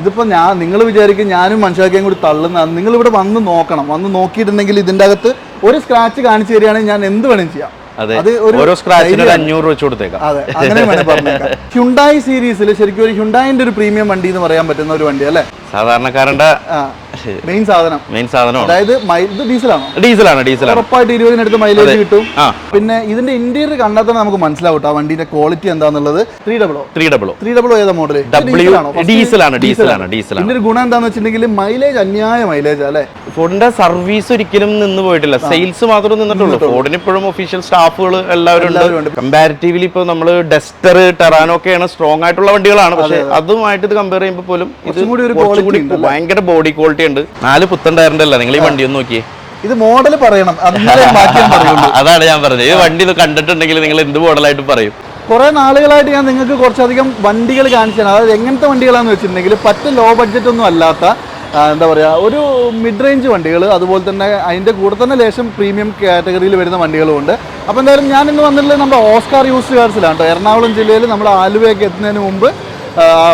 ഇതിപ്പോ ഞാൻ നിങ്ങൾ വിചാരിക്കും ഞാനും മനസ്സിലാക്കിയും കൂടി തള്ളുന്ന നിങ്ങൾ ഇവിടെ വന്ന് നോക്കണം. വന്ന് നോക്കിയിട്ടുണ്ടെങ്കിൽ ഇതിന്റെ അകത്ത് ഒരു സ്ക്രാച്ച് കാണിച്ചു തരികയാണെങ്കിൽ ഞാൻ എന്ത് വേണം ചെയ്യാം. അതെ. ഓരോ. അഞ്ഞൂറ് വെച്ച് കൊടുത്തേക്കാം അതെ. അങ്ങനെ വേണേൽ പറഞ്ഞേക്കാം. ഹ്യുണ്ടായി സീരീസിൽ ശരിക്കും ഒരു ഹ്യുണ്ടായിന്റെ ഒരു പ്രീമിയം വണ്ടി എന്ന് പറയാൻ പറ്റുന്ന ഒരു വണ്ടി അല്ലേ? സാധാരണക്കാരന്റെ മെയിൻ സാധനം. മെയിൻ സാധനമാണ്. അതായത് ഇത് ഡീസലാണ്? ഡീസലാണ് ഡീസലാണ്. ഉറപ്പായിട്ട് ഇരുപതിനടുത്ത് മൈലേജ് കിട്ടും. പിന്നെ ഇതിന്റെ ഇന്റീരിയർ കണ്ടാൽ തന്നെ നമുക്ക് മനസ്സിലാവും ആ വണ്ടിന്റെ ക്വാളിറ്റി എന്താന്നുള്ളത്. ത്രീ ഡബിളോ ത്രീ ഡബിൾ ത്രീ ഡബിൾ ഏതാ മോഡൽ ഡബ്ല്യു ഡീസലാണ്? ഡീസലാണ് ഡീസലാണ്. ഇതിന്റെ ഗുണം എന്താന്ന് വെച്ചിട്ടുണ്ടെങ്കിൽ മൈലേജ് അന്യായ മൈലേജ് അല്ലെ? ഫോണിന്റെ സർവീസ് ഒരിക്കലും നിന്ന് പോയിട്ടില്ല. സെയിൽസ് മാത്രം നിന്നിട്ടുള്ളൂ. ഫോണിന് ഇപ്പോഴും ഒഫീഷ്യൽ സ്റ്റാഫുകൾ എല്ലാവരും ഉണ്ട്. കമ്പാരിറ്റീവ്ലി ഇപ്പോൾ നമ്മൾ ഡെസ്റ്റർ ടെറാനോ ഒക്കെയാണ് സ്ട്രോങ് ആയിട്ടുള്ള വണ്ടികളാണ്. പക്ഷെ അതുമായിട്ട് ഇത് കമ്പയർ ചെയ്യുമ്പോൾ പോലും ഇത്? ഭയങ്കര ബോഡി ക്വാളിറ്റി ഉണ്ട്. നാല് പുത്തൻ ടയറിന്റെ അല്ല നിങ്ങൾ ഈ വണ്ടി ഒന്ന് നോക്കിയേ. ഇത് മോഡൽ പറയണം. അതാണ് ഞാൻ പറഞ്ഞത്. ഈ വണ്ടി ഇത് കണ്ടിട്ടുണ്ടെങ്കിൽ നിങ്ങൾ എന്ത് മോഡലായിട്ട് പറയും? കുറെ നാളുകളായിട്ട് ഞാൻ നിങ്ങൾക്ക് കുറച്ചധികം വണ്ടികൾ കാണിച്ചു അതായത് എങ്ങനത്തെ വണ്ടികളാണെന്ന് വെച്ചിട്ടുണ്ടെങ്കിൽ പറ്റ ലോ ബഡ്ജറ്റ് ഒന്നും അല്ലാത്ത എന്താ പറയുക ഒരു മിഡ് റേഞ്ച് വണ്ടികൾ അതുപോലെ തന്നെ അതിന്റെ കൂടെ തന്നെ ലേശം പ്രീമിയം കാറ്റഗറിയിൽ വരുന്ന വണ്ടികളുമുണ്ട് അപ്പോൾ എന്തായാലും ഞാൻ ഇന്ന് വന്നിട്ടുള്ളത് നമ്മുടെ ഓസ്കാർ യൂസ് കാർസിലാണ് കേട്ടോ. എറണാകുളം ജില്ലയിൽ നമ്മൾ ആലുവയൊക്കെ എത്തുന്നതിന് മുമ്പ്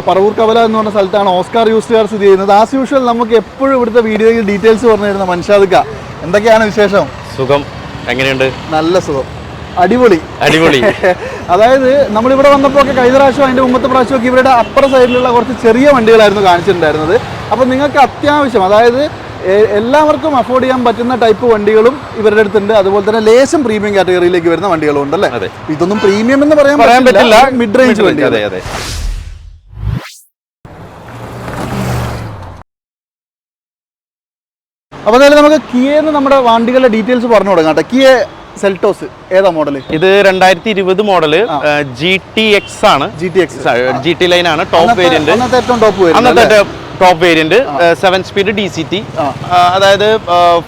പറവൂർ കവല എന്ന് പറഞ്ഞ സ്ഥലത്താണ് ഓസ്കാർ യൂസ്റ്റുകാർ കാർ സ്ഥിതി ചെയ്യുന്നത്. ആസ് യൂഷ്വൽ നമുക്ക് എപ്പോഴും ഇവിടുത്തെ വീഡിയോയിൽ ഡീറ്റെയിൽസ് പറഞ്ഞു തരുന്ന മനുഷ്യാദിക്ക എന്തൊക്കെയാണ് വിശേഷം? സുഖം. എങ്ങനെയുണ്ട്? നല്ല സുഖം. അടിപൊളി. അടിപൊളി. അതായത് നമ്മളിവിടെ വന്നപ്പോൾ ഒക്കെ കഴിഞ്ഞ പ്രാവശ്യം അതിന്റെ മുമ്പത്തെ പ്രാവശ്യം ഒക്കെ ഇവരുടെ അപ്പുറ സൈഡിലുള്ള കുറച്ച് ചെറിയ വണ്ടികളായിരുന്നു കാണിച്ചിട്ടുണ്ടായിരുന്നത്. അപ്പോൾ നിങ്ങൾക്ക് അത്യാവശ്യം അതായത് എല്ലാവർക്കും അഫോർഡ് ചെയ്യാൻ പറ്റുന്ന ടൈപ്പ് വണ്ടികളും ഇവരുടെ അടുത്തുണ്ട്. അതുപോലെ തന്നെ ലേശം പ്രീമിയം കാറ്റഗറിയിലേക്ക് വരുന്ന വണ്ടികളും ഉണ്ടല്ലേ ഇതൊന്നും പ്രീമിയം എന്ന് പറയാൻ പറ്റില്ല. മിഡ് റേഞ്ച് വണ്ടി അതെ അതെ. അപ്പോൾ എന്തായാലും നമുക്ക് കിയെന്ന് നമ്മുടെ വണ്ടികളുടെ ഡീറ്റെയിൽസ് പറഞ്ഞു തുടങ്ങാം കേട്ടോ. കിയെ സെൽറ്റോസ് ഏതാ മോഡൽ ഇത് രണ്ടായിരത്തി ഇരുപത് മോഡൽ ജി ടി എക്സ് ആണ്. G T X G T line ആണ് ടോപ്പ് വേരിയന്റ് അന്നത്തെ ഏറ്റവും ടോപ്പ് വേരിയന്റ് അന്നത്തെ top variant seven speed D C T അതായത്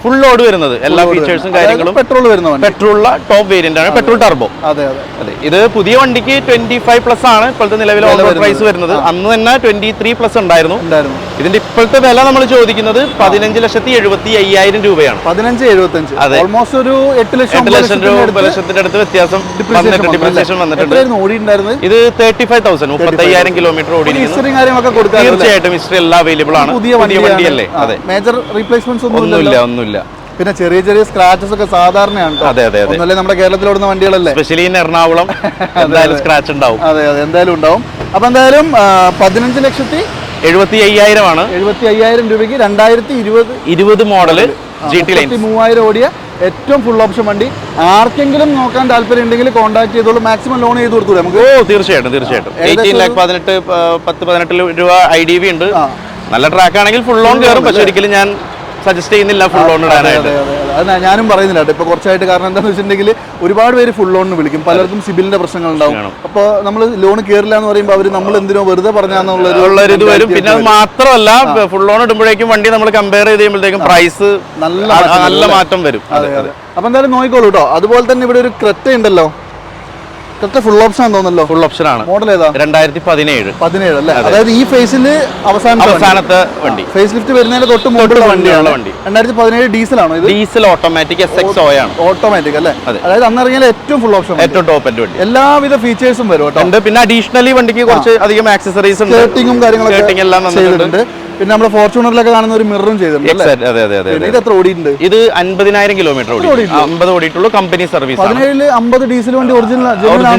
ഫുൾ ലോഡ് വരുന്നത്. എല്ലാ ഫീച്ചേഴ്സും കാര്യങ്ങളും പെട്രോൾ വരുന്ന പെട്രോൾ പെട്രോളുള്ള ടോപ്പ് വേരിയന്റ് ആണ് പെട്രോൾ ടർബോ അതെ അതെ. ഇത് പുതിയ വണ്ടിക്ക് ട്വന്റി ഫൈവ് പ്ലസ് ആണ്. ഇപ്പോഴത്തെ നിലവിലെ പ്രൈസ് വരുന്നത്. അന്ന് തന്നെ ട്വന്റി ത്രീ പ്ലസ് ഉണ്ടായിരുന്നു. ഇതിന്റെ ഇപ്പോഴത്തെ വില നമ്മൾ ചോദിക്കുന്നത് പതിനഞ്ച് ലക്ഷത്തി എഴുപത്തി അയ്യായിരം രൂപയാണ്. പതിനഞ്ച് എഴുപത്തഞ്ച്. ഓൾമോസ്റ്റ് ഒരു എട്ട് ലക്ഷം എട്ട് ലക്ഷം രൂപ ലക്ഷത്തിന്റെ അടുത്ത് വ്യത്യാസം ഡിപ്രിസിയേഷൻ വന്നിട്ടുണ്ട് ഇത് തേർട്ടി ഫൈവ് തൗസൻഡ് മുപ്പത്തി അയ്യായിരം കിലോമീറ്റർ ഓടി കൊടുക്കാൻ തീർച്ചയായിട്ടും ഹിസ്റ്ററി എല്ലാം അവൈലബിൾ ആണ്. പുതിയ വണ്ടിയല്ലേ? അതെ. മേജർ റീപ്ലേസ്മെന്റ്സ് ഒന്നും ഒന്നുമില്ല ഒന്നുമില്ല. പിന്നെ ചെറിയ ചെറിയ സ്ക്രാച്ചസ് ഒക്കെ സാധാരണയാണ്. അതെ അതെ അതെ. ഒന്നല്ലേ നമ്മുടെ കേരളത്തിൽ ഓടുന്ന വണ്ടികളല്ലേ? സ്പെഷ്യലി എറണാകുളം എന്തായാലും സ്ക്രാച്ച് ഉണ്ടാവും. അതെ അതെ എന്തായാലും ഉണ്ടാവും. അപ്പൊ എന്തായാലും പതിനഞ്ച് ലക്ഷത്തി എഴുപത്തി അയ്യായിരം ആണ്. എഴുപത്തി അയ്യായിരം രൂപയ്ക്ക് രണ്ടായിരത്തി ഇരുപത് ഇരുപത് മോഡൽ ജി ടി മൂവായിരം ഓടിയ ഏറ്റവും ഫുൾ ഓപ്ഷൻ വണ്ടി. ആർക്കെങ്കിലും നോക്കാൻ താല്പര്യം ഉണ്ടെങ്കിൽ കോൺടാക്ട് ചെയ്തോളൂ. മാക്സിമം ലോൺ ചെയ്ത് കൊടുത്തൂടെ നമുക്ക്? ഓ തീർച്ചയായിട്ടും തീർച്ചയായിട്ടും. എയ്റ്റീൻ ലാക്ക് പതിനെട്ട് പത്ത് പതിനെട്ട് രൂപ ഐ ഡി ബി ഉണ്ട്. നല്ല ട്രാക്ക് ആണെങ്കിൽ ഫുൾ ലോൺ കയറും പക്ഷെ ഒരിക്കലും ഞാൻ സജസ്റ്റ് ചെയ്യുന്നില്ല ഫുൾ ലോൺ ഇടാനായിട്ട്. അതെ, ഞാനും പറയുന്നില്ല കേട്ടോ. ഇപ്പൊ കുറച്ചായിട്ട് കാരണം എന്താണെന്ന് വെച്ചിട്ടുണ്ടെങ്കിൽ ഒരുപാട് പേര് ഫുൾ ലോണിന് വിളിക്കും. പലർക്കും സിബിലിന്റെ പ്രശ്നങ്ങൾ ഉണ്ടാവും. അപ്പൊ അപ്പോൾ നമ്മൾ ലോൺ കയറില്ല എന്ന് പറയുമ്പോൾ അവർ നമ്മൾ എന്തിനോ വെറുതെ പറഞ്ഞാന്നുള്ളൊരു ഉള്ളൊരു ഇത് വരും. പിന്നെ അത്. മാത്രമല്ല ഫുൾ ലോൺ ഇടുമ്പോഴേക്കും വണ്ടി നമ്മൾ കമ്പയർ ചെയ്ത് കഴിയുമ്പോഴത്തേക്കും പ്രൈസ് നല്ല നല്ല മാറ്റം വരും. അതെ അതെ അപ്പൊ എന്തായാലും നോക്കിക്കോളൂ കേട്ടോ. അതുപോലെ തന്നെ ഇവിടെ ഒരു ക്രെറ്റ ഉണ്ടല്ലോ ക്രെറ്റ ഫുൾ ഓപ്ഷൻ ആണെന്ന് തോന്നല്ലോ ഫുൾ ഓപ്ഷൻ ആണ്. മോഡൽ ഏതാ? രണ്ടായിരത്തി പതിനേഴ് പതിനേഴ് അല്ലേ അതായത് ഈ ഫേസിൽ അവസാന അവസാനത്തെ വണ്ടി. ഫേസ് ലിഫ്റ്റ് വരുന്നതിന് തൊട്ട് മോഡൽ വണ്ടിയാണ്. വണ്ടി. രണ്ടായിരത്തി പതിനേഴ് ഡീസൽ ഇത്? Diesel automatic S X O ആണ്. ഓട്ടോമാറ്റിക് അല്ലേ? അതെ. അതായത് അന്ന് ഇറങ്ങിയാൽ ഏറ്റവും ഫുൾ ഓപ്ഷൻ ഏറ്റവും ടോപ്പ് എന്റെ വണ്ടി. എല്ലാവിധ ഫീച്ചേഴ്സും വരും കേട്ടോ. ഉണ്ട്. പിന്നെ അഡീഷണലി വണ്ടിക്ക് കുറച്ച് അധികം ആക്സസറീസ് ഉണ്ട്. കാര്യങ്ങളൊക്കെ എല്ലാം ചെയ്തിട്ടുണ്ട്. പിന്നെ നമ്മൾ ഫോർച്യൂണറിലൊക്കെ കാണുന്ന ഒരു മിററും ചെയ്തിട്ടുണ്ട് അതെ അതെ അതെ ഇത് എത്ര ഓടിയിട്ടുണ്ട്? ഇത് അൻപതിനായിരം കിലോമീറ്റർ ഓടി അമ്പത് ഓടിയിട്ടുള്ളൂ കമ്പനി സർവീസ് പതിനേഴിൽ അമ്പത് ഡീസൽ വണ്ടി ഒറിജിനൽ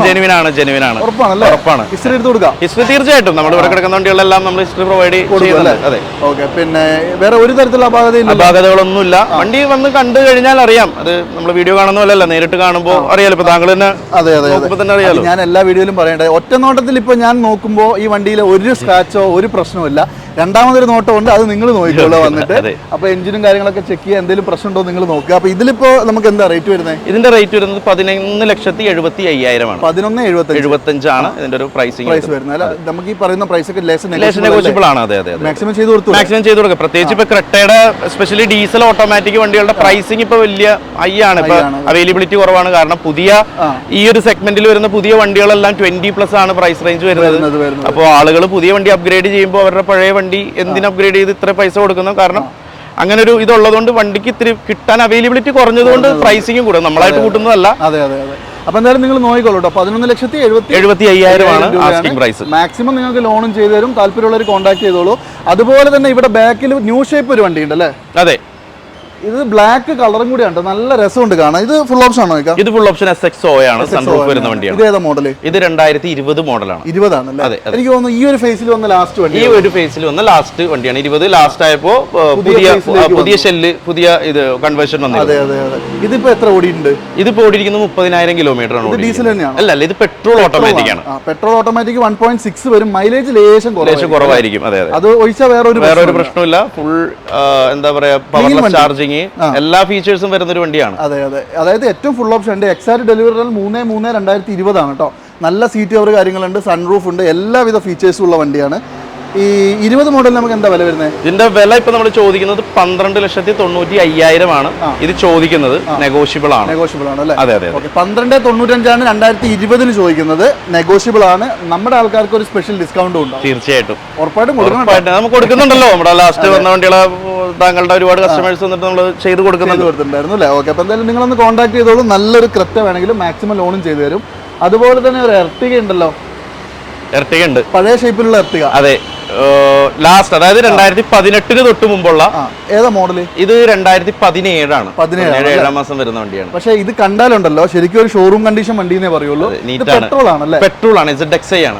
ജെനുവിൻ ആണ്? ജെനുവിൻ ആണ് ഉറപ്പാണല്ലേ? ഉറപ്പാണ്. ഹിസ്റ്ററി എടുത്ത് കൊടുക്കാം. ഹിസ്റ്ററി തീർച്ചയായിട്ടും. നമ്മൾ ഇവിടെ കിടക്കുന്ന വണ്ടികളെല്ലാം നമ്മൾ ഹിസ്റ്ററി പ്രൊവൈഡ് ചെയ്യുന്നുണ്ട്. അതെ. ഓക്കെ പിന്നെ വേറെ ഒരു തരത്തിലുള്ള അപാകതയില്ല? അപാകതകളൊന്നുമില്ല. വണ്ടി വന്ന് കണ്ടു കഴിഞ്ഞാൽ അറിയാം. അത് നമ്മൾ വീഡിയോ കാണുന്ന പോലെയല്ല നേരിട്ട് കാണുമ്പോൾ അറിയാലോ. ഇപ്പൊ താങ്കൾ തന്നെ അതെ അതെ തന്നെ അറിയാലോ. ഞാൻ എല്ലാ വീഡിയോയിലും പറയണ്ടേ. ഒറ്റ നോട്ടത്തിൽ ഇപ്പൊ ഞാൻ നോക്കുമ്പോൾ ഈ വണ്ടിയിൽ ഒരു സ്ക്രാച്ചോ ഒരു പ്രശ്നമില്ല രണ്ടാമതൊരു നോട്ടമുണ്ട് അത് നിങ്ങൾ നോക്കിക്കോളൂ വന്നിട്ട്. അപ്പോൾ അപ്പൊ എഞ്ചിനും കാര്യങ്ങളൊക്കെ ചെക്ക് ചെയ്യാൻ എന്തെങ്കിലും പ്രശ്നമുണ്ടോ നിങ്ങൾ നോക്കുക. അപ്പൊ ഇതിലിപ്പോ നമുക്ക് എന്താ റേറ്റ് വരുന്നത് ഇതിന്റെ റേറ്റ് വരുന്നത് പതിനൊന്ന് ലക്ഷത്തി എഴുപത്തി അയ്യായിരമാണ്. പതിനൊന്ന് എഴുപത്തി എഴുപത്തഞ്ചാണ് ഇതിന്റെ ഒരു പ്രൈസിംഗ് പ്രൈസ് വരുന്നത്. അല്ല നമുക്ക് ഈ പറയുന്ന പ്രൈസ് ഒക്കെ നെഗോഷ്യബിൾ ആണ്. അതെ അതെ മാക്സിമം ചെയ്ത് കൊടുത്തു മാക്സിമം ചെയ്ത് കൊടുക്കുക. പ്രത്യേകിച്ച് ഇപ്പൊ ക്രെട്ടയുടെ സ്പെഷ്യലി ഡീസൽ ഓട്ടോമാറ്റിക് വണ്ടികളുടെ പ്രൈസിംഗ് ഇപ്പൊ വലിയ ഹൈ ആണ്. ഇപ്പൊ അവൈലബിലിറ്റി കുറവാണ്. കാരണം പുതിയ ഈ ഒരു സെഗ്മെന്റിൽ വരുന്ന പുതിയ വണ്ടികളെല്ലാം ട്വന്റി പ്ലസ് ആണ് പ്രൈസ് റേഞ്ച് വരുന്നത്. അപ്പോൾ ആളുകൾ പുതിയ വണ്ടി അപ്ഗ്രേഡ് ചെയ്യുമ്പോൾ അവരുടെ പഴയ വണ്ടി എന്തിന് അപ്ഗ്രേഡ് ചെയ്ത് ഇത്ര പൈസ കൊടുക്കുന്നു? കാരണം അങ്ങനെ ഒരു ഇതുള്ളതുകൊണ്ട് വണ്ടിക്ക് ഇത്തിരി കിട്ടാൻ അവൈലബിലിറ്റി കുറഞ്ഞതുകൊണ്ട് പ്രൈസിങ്ങും കൂടും. നമ്മളായിട്ട് കൂട്ടുന്നതല്ല. അതെ അതെ അതെ. അപ്പൊ എന്തായാലും നിങ്ങൾ നോക്കിക്കോളൂ പതിനൊന്ന് ലക്ഷത്തി എഴുപത്തി എഴുപത്തി അയ്യായിരമാണ് പ്രൈസ് മാക്സിമം നിങ്ങൾക്ക് ലോണും ചെയ്തു തരും. താല്പര്യമുള്ളവർ കോൺടാക്ട് ചെയ്തോളൂ. അതുപോലെ തന്നെ ഇവിടെ ബാക്കിൽ ന്യൂ ഷേപ്പ് ഒരു വണ്ടി ഉണ്ട് അല്ലേ അതെ. ഇത് ബ്ലാക്ക് കളറും കൂടി ഉണ്ട്. നല്ല രസമുണ്ട് കാണാൻ. ഇത് ഫുൾ ഓപ്ഷൻ ആണോ ഇത് full option S X O ആണ്. സൺറൂഫ് വരുന്ന വണ്ടിയാണ്. ഇത് ഏതാ മോഡൽ ഇത് രണ്ടായിരത്തി ഇരുപത് മോഡലാണ് ഇരുപതാണ് അതെ, എനിക്ക് തോന്നുന്നു ഈ ഒരു ഫേസിൽ വന്ന ലാസ്റ്റ് വണ്ടി ഈ ഒരു ഫേസിൽ വന്ന ലാസ്റ്റ് വണ്ടിയാണ്. ഇരുപത് ലാസ്റ്റ് ആയപ്പോ പുതിയ പുതിയ ഷെല്ല് പുതിയ ഇത് കൺവേർഷൻ വന്നത് അതെ അതെ അതെ. ഇതിപ്പോ എത്ര ഓടിയിട്ടുണ്ട്? ഇതിപ്പോ ഓടിയിരിക്കുന്നത് മുപ്പതിനായിരം കിലോമീറ്റർ ആണ് ഡീസൽ തന്നെയാണ്? അല്ല അല്ല ഇത് പെട്രോൾ ഓട്ടോമാറ്റിക് ആണ്. Petrol automatic one point six വരും. മൈലേജ് ലേശം കുറവ് ലേശം കുറവായിരിക്കും. അതെ അതെ. അത് ഒഴിച്ചാൽ വേറെ ഒരു വേറെ ഒരു പ്രശ്നമില്ല ഫുൾ എന്താ പറയാ പവർലെസ് ചാർജിങ് എല്ലാ ഫീച്ചേഴ്സും വരുന്ന ഒരു വണ്ടിയാണ്. അതെ അതെ. അതായത് ഏറ്റവും ഫുൾ ഓപ്ഷൻ ഉണ്ട്. എക്സാറ്റ് ഡെലിവറി മൂന്ന് മൂന്ന് രണ്ടായിരത്തി ഇരുപതാണ് കേട്ടോ നല്ല സീറ്റ് കവർ കാര്യങ്ങളുണ്ട് സൺറൂഫ് ഉണ്ട് എല്ലാവിധ ഫീച്ചേഴ്സും ഉള്ള വണ്ടിയാണ്. ഈ ഇരുപത് മോഡൽ നമുക്ക് എന്താ വില വരുന്നത് ഇതിന്റെ വില ഇപ്പൊ നമ്മൾ ചോദിക്കുന്നത് പന്ത്രണ്ട് ലക്ഷത്തി തൊണ്ണൂറ്റി അയ്യായിരം ആണ്. ഇത് ചോദിക്കുന്നത് നെഗോഷ്യബിൾ ആണ്. നെഗോഷ്യബിൾ ആണ് അല്ലേ? അതെ അതെ പന്ത്രണ്ട് തൊണ്ണൂറ്റഞ്ചാണ് രണ്ടായിരത്തി ഇരുപതിന് ചോദിക്കുന്നത്. നെഗോഷ്യബിൾ ആണ്. നമ്മുടെ ആൾക്കാർക്ക് ഒരു സ്പെഷ്യൽ ഡിസ്കൗണ്ടും ഉണ്ട് തീർച്ചയായിട്ടും. ഉറപ്പായിട്ടും നമുക്ക് കൊടുക്കുന്നുണ്ടല്ലോ. നമ്മുടെ ലാസ്റ്റ് വന്ന വണ്ടികളെ താങ്കളുടെ ഒരുപാട് കസ്റ്റമേഴ്സ് വന്നിട്ട് നമ്മൾ ചെയ്ത് കൊടുക്കുന്നുണ്ട്. കൊടുത്തിട്ടുണ്ടായിരുന്നു അല്ലേ? ഓക്കെ അപ്പോൾ എന്തായാലും നിങ്ങളൊന്ന് കോൺടാക്ട് ചെയ്തോളൂ. നല്ലൊരു ക്രെറ്റ വേണമെങ്കിലും മാക്സിമം ലോണും ചെയ്തു തരും. അതുപോലെ തന്നെ ഒരു എർട്ടിക ഉണ്ടല്ലോ. ഇരട്ടിക ഉണ്ട് പഴയ ഷേപ്പിലുള്ള എർട്ടിക അതെ ലാസ്റ്റ് അതായത് രണ്ടായിരത്തി പതിനെട്ടിന് തൊട്ട് മുമ്പുള്ള ഏതാ മോഡൽ ഇത് രണ്ടായിരത്തി പതിനേഴാണ് പതിനേഴ് പതിനേഴ് ഏഴാം മാസം വരുന്ന വണ്ടിയാണ്. പക്ഷേ ഇത് കണ്ടാലുണ്ടല്ലോ ശരിക്കും ഒരു ഷോറൂം കണ്ടീഷൻ വണ്ടി എന്നേ പറയുള്ളൂ പെട്രോൾ ആണ്. പെട്രോൾ ആണ് ഇസഡ് എക്സ് ഐ ആണ്.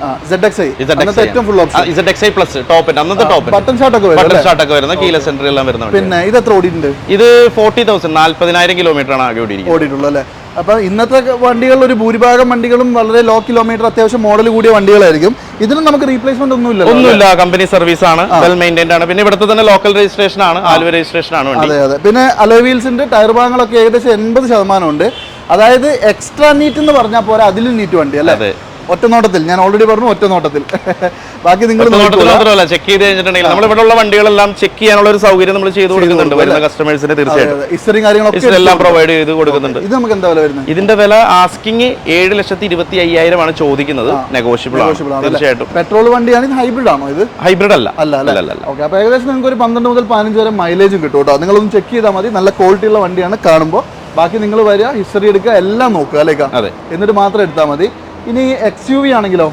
ഏറ്റവും full option Z X I plus top അന്നത്തെ ടോപ്പ് ബട്ടൺ ഷാട്ട് ഒക്കെ ബട്ടൺ സ്റ്റാർട്ട് ഒക്കെ വരുന്ന കീല സെന്റർ എല്ലാം വരുന്ന പിന്നെ ഇത് എത്ര ഓടിയിട്ടുണ്ട്? ഇത് ഫോർട്ടി തൗസൻഡ് നാല്പതിനായിരം കിലോമീറ്റർ ആണ് ആകെ ഓടിയിരിക്കുന്നത്. ഓടിയിട്ടുള്ളൂ അല്ലേ? അപ്പൊ ഇന്നത്തെ വണ്ടികളിൽ ഒരു ഭൂരിഭാഗം വണ്ടികളും വളരെ ലോ കിലോമീറ്റർ അത്യാവശ്യം മോഡൽ കൂടിയ വണ്ടികളായിരിക്കും. ഇതിനും നമുക്ക് റീപ്ലേസ്മെന്റ് ഒന്നുമില്ല ഒന്നുമില്ല കമ്പനി സർവീസ് ആണ് വെൽ മെയിന്റൈൻഡ് ആണ്. പിന്നെ ഇവിടുത്തെ തന്നെ ലോക്കൽ രജിസ്ട്രേഷൻ ആണ് ആലുവ രജിസ്ട്രേഷൻ ആണ് അതെ അതെ. പിന്നെ അലോവീൽസിന്റെ ടയർ ഭാഗങ്ങളൊക്കെ ഏകദേശം എൺപത് ശതമാനം ഉണ്ട് അതായത് എക്സ്ട്രാ നീറ്റ് എന്ന് പറഞ്ഞാൽ പോരാ അതിലും നീറ്റ് വണ്ടി അല്ലേ? അതെ. ഒറ്റ നോട്ടത്തിൽ ഞാൻ ഓൾറെഡി പറഞ്ഞു ഒറ്റനോട്ടത്തിൽ. ബാക്കി നിങ്ങൾ നോട്ടത്തിൽ മാത്രമല്ല ചെക്ക് ചെയ്ത് കഴിഞ്ഞിട്ടുണ്ടെങ്കിൽ നമ്മൾ ഇവിടെ ഉള്ള വണ്ടികളെല്ലാം ചെക്ക് ചെയ്യാനുള്ള ഒരു സൗകര്യം നമ്മൾ ചെയ്തു കൊടുക്കുന്നുണ്ട് വരുന്ന കസ്റ്റമേഴ്സിന് തീർച്ചയായിട്ടും. കാര്യങ്ങളൊക്കെ എല്ലാം പ്രൊവൈഡ് ചെയ്ത് കൊടുക്കുന്നുണ്ട്. ഇത് നമുക്ക് എന്താ വില വരുന്നത്? ഇതിന്റെ വില ആസ്കിങ് ഏഴ് ലക്ഷത്തി ഇരുപത്തി അയ്യായിരം ആണ്. ചോദിക്കുന്നത് നെഗോഷ്യബിൾ? തീർച്ചയായിട്ടും. പെട്രോൾ വണ്ടിയാണ് ഹൈബ്രിഡ് ആണോ ഇത്? ഹൈബ്രിഡ് അല്ല. അല്ല അല്ല? ഓക്കെ അപ്പോൾ ഏകദേശം നിങ്ങൾക്ക് ഒരു പന്ത്രണ്ട് മുതൽ പതിനഞ്ച് വരെ മൈലേജും കിട്ടും കേട്ടോ. നിങ്ങളൊന്ന് ചെക്ക് ചെയ്താൽ മതി. നല്ല ക്വാളിറ്റി ഉള്ള വണ്ടിയാണ് കാണുമ്പോൾ. ബാക്കി നിങ്ങൾ വരിക ഹിസ്റ്ററി എടുക്കുക എല്ലാം നോക്കുക അല്ലേ അതെ. എന്നിട്ട് മാത്രം എടുത്താൽ മതി. ഇനി എക്സ് യു വി ആണെങ്കിലോ?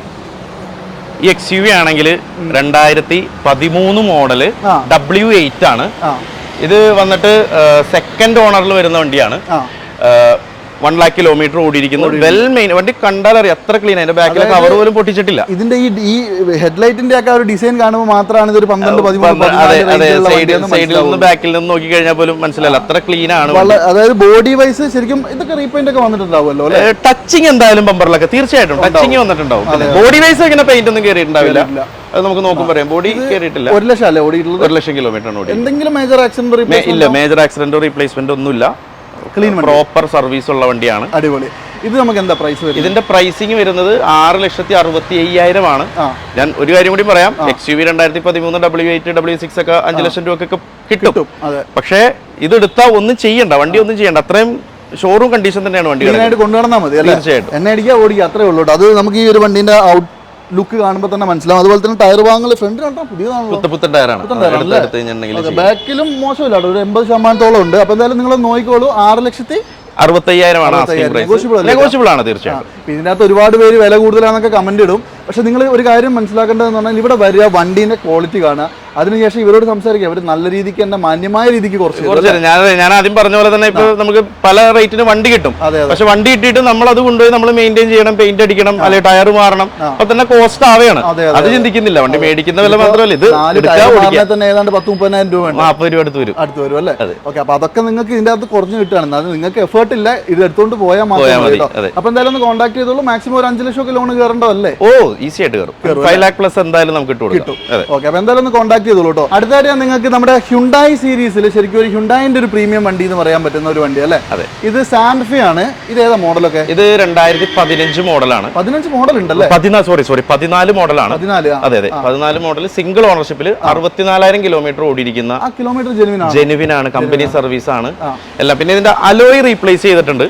ഈ എക്സ് യു വി ആണെങ്കിൽ രണ്ടായിരത്തി പതിമൂന്ന് മോഡൽ ഡബ്ല്യു എയ്റ്റ് ആണ്. ഇത് വന്നിട്ട് സെക്കൻഡ് ഓണറിൽ വരുന്ന വണ്ടിയാണ്. വൺ ലാക്ക് കിലോമീറ്റർ ഓടിയിരിക്കുന്നു. വെൽ മെയിൻ വണ്ടി കണ്ടാലറിയാം അത്ര ക്ലീൻ അതിന്റെ ബാക്കിലെ കവർ പോലും പൊട്ടിച്ചിട്ടില്ല. ഇതിന്റെ ഈ ഈ ഹെഡ്ലൈറ്റിന്റെ ഒക്കെ ഒരു ഡിസൈൻ കാണുമ്പോൾ മാത്രമാണ് ഇതൊരു പന്ത്രണ്ട് പതിമൂന്ന് സൈഡിൽ നിന്ന്. ബാക്കിൽ നിന്ന് നോക്കി കഴിഞ്ഞാൽ പോലും മനസ്സിലായില്ല അത്ര ക്ലീൻ ആണ് അതായത് ബോഡി വൈസ് ശരിക്കും ഇതൊക്കെ റീപെയിന്റ് ഒക്കെ വന്നിട്ടുണ്ടാവുമല്ലോ അല്ലെ? ടച്ചിങ് എന്തായാലും ബമ്പറിലൊക്കെ തീർച്ചയായിട്ടും ടച്ചിങ് വന്നിട്ടുണ്ടാവും. ബോഡി വൈസ് ഇങ്ങനെ പെയിന്റ് ഒന്നും കയറിയിട്ടുണ്ടാവില്ല അത് നമുക്ക് നോക്കും പറയാം ബോഡി കയറിയിട്ടില്ല ഒരു ലക്ഷം അല്ലേ ഓടിയിട്ടുള്ളത്? ഒരു ലക്ഷം കിലോമീറ്റർ ആണ് ഓടി എന്തെങ്കിലും മേജർ ആക്സിഡന്റ് ഇല്ല മേജർ ആക്സിഡന്റ് റീപ്ലേസ്മെന്റ് ഒന്നുമില്ല. Clean പ്രോപ്പർ സർവീസ് ഉള്ള വണ്ടിയാണ്. അടിപൊളി. ഇത് നമുക്ക് എന്താ പ്രൈസ് വരും ഇതിന്റെ പ്രൈസിങ് വരുന്നത് ആറ് ലക്ഷത്തി അറുപത്തി അയ്യായിരം ആണ് ഞാൻ ഒരു കാര്യം കൂടി പറയാം. എക്സ് യു വി രണ്ടായിരത്തി പതിമൂന്ന് ഡബ്ല്യു എയ്റ്റ് ഡബ്ല്യു സിക്സ് ഒക്കെ അഞ്ച് ലക്ഷം രൂപക്കൊക്കെ കിട്ടും. പക്ഷേ ഇത് എടുത്താൽ ഒന്നും ചെയ്യണ്ട. വണ്ടി ഒന്നും ചെയ്യണ്ട. അത്രയും ഷോറൂം കണ്ടീഷൻ തന്നെയാണ് വണ്ടി കൊണ്ടുവന്നാൽ മതി തീർച്ചയായിട്ടും. എണ്ണ അടിക്കുക ഓടിക്കുക അത്രേ ഉള്ളൂ അത് നമുക്ക് ഈ ഒരു വണ്ടിന്റെ ഔട്ട് ലുക്ക് കാണുമ്പോൾ തന്നെ മനസ്സിലാവും. അതുപോലെ തന്നെ ടയർ ഭാഗങ്ങൾ ഫ്രണ്ട് കണ്ടാൽ പുതിയതാണ് ബാക്കിലും മോശമില്ല ഒരു എൺപത് ശതമാനത്തോളം ഉണ്ട്. അപ്പൊ എന്തായാലും നിങ്ങൾ നോക്കിക്കോളൂ. ആറ് ലക്ഷത്തി അറുപത്തയ്യായിരമാണ്? നെഗോഷ്യബിൾ ആണ് തീർച്ചയായിട്ടും. ഇപ്പൊ ഇതിനകത്ത് ഒരുപാട് പേര് വില കൂടുതലാണെന്നൊക്കെ കമന്റ് ഇടും. പക്ഷെ നിങ്ങൾ ഒരു കാര്യം മനസ്സിലാക്കേണ്ടതെന്ന് പറഞ്ഞാൽ ഇവിടെ വരിക വണ്ടീന്റെ ക്വാളിറ്റി കാണുക. അതിനുശേഷം ഇവരോട് സംസാരിക്കുക അവർ നല്ല രീതിക്ക് തന്നെ മാന്യമായ രീതിക്ക് കുറച്ച് ഞാൻ ഞാൻ ആദ്യം പറഞ്ഞ പോലെ തന്നെ ഇപ്പൊ നമുക്ക് പല റേറ്റിന് വണ്ടി കിട്ടും. പക്ഷെ വണ്ടി കിട്ടിയിട്ട് നമ്മൾ അത് കൊണ്ടുപോയി നമ്മൾ മെയിന്റെയിൻ ചെയ്യണം പെയിന്റ് അടിക്കണം അല്ലെങ്കിൽ ടയർ മാറണം അപ്പൊ തന്നെ കോസ്റ്റ് ആവുകയാണ്. അതെ, ചിന്തിക്കുന്നില്ല. വണ്ടി മേടിക്കുന്ന വില മാത്രമല്ല. ഇത് തന്നെ ഏതാണ്ട് പത്ത് മുപ്പതിനായിരം രൂപ നാൽപ്പത് രൂപ അടുത്ത് വരും. അടുത്ത് വരും അല്ലേ. ഓക്കെ അപ്പൊ അതൊക്കെ നിങ്ങൾക്ക് ഇതിന്റെ അകത്ത് കുറഞ്ഞു കിട്ടുകയാണ്. അത് നിങ്ങൾക്ക് എഫേർട്ട് ഇല്ല. ഇത് എടുത്തുകൊണ്ട് പോയാൽ മാത്രമേ. അപ്പൊ എന്തായാലും ഒന്ന് കോൺടാക്ട് ചെയ്തോളൂ. മാക്സിമം ഒരു അഞ്ച് ലക്ഷം ഒക്കെ ലോൺ കയറണ്ടോ അല്ലേ ഓ ഈസി ആയിട്ട് കയറും ഫൈവ് ലാക്ക് പ്ലസ് എന്തായാലും നമുക്ക് കിട്ടും. ഓക്കെ അപ്പൊ എന്തായാലും ഒന്ന് കോൺടാക്ട് ചെയ്തോളൂ കേട്ടോ. അടുത്തായിട്ട് ഞാൻ നിങ്ങൾക്ക് നമ്മുടെ ഹ്യുണ്ടായി സീരീസിൽ ശരിക്കും ഒരു ഹ്യുണ്ടായിന്റെ ഒരു പ്രീമിയം വണ്ടി എന്ന് പറയാൻ പറ്റുന്ന ഒരു വണ്ടി അല്ലേ? അതെ. ഇത് സാൻഫി ആണ്. ഇത് ഏതാ മോഡലൊക്കെ ഇത് രണ്ടായിരത്തി പതിനഞ്ച് മോഡലാണ് പതിനഞ്ച് മോഡൽ ഉണ്ടല്ലേ? പതിനാല് സോറി സോറി പതിനാല് മോഡലാണ് പതിനാല്. അതെ അതെ. പതിനാല് മോഡൽ സിംഗിൾ ഓണർഷിപ്പിൽ അറുപത്തിനാലായിരം കിലോമീറ്റർ ഓടിയിരിക്കുന്ന കിലോമീറ്റർ ജെനുവിൻ ആണ്. ജെനുവിൻ ആണ്. കമ്പനി സർവീസ് ആണ്. എല്ലാം പിന്നെ ഇതിന്റെ അലോയി റീപ്ലേസ് ചെയ്തിട്ടുണ്ട്.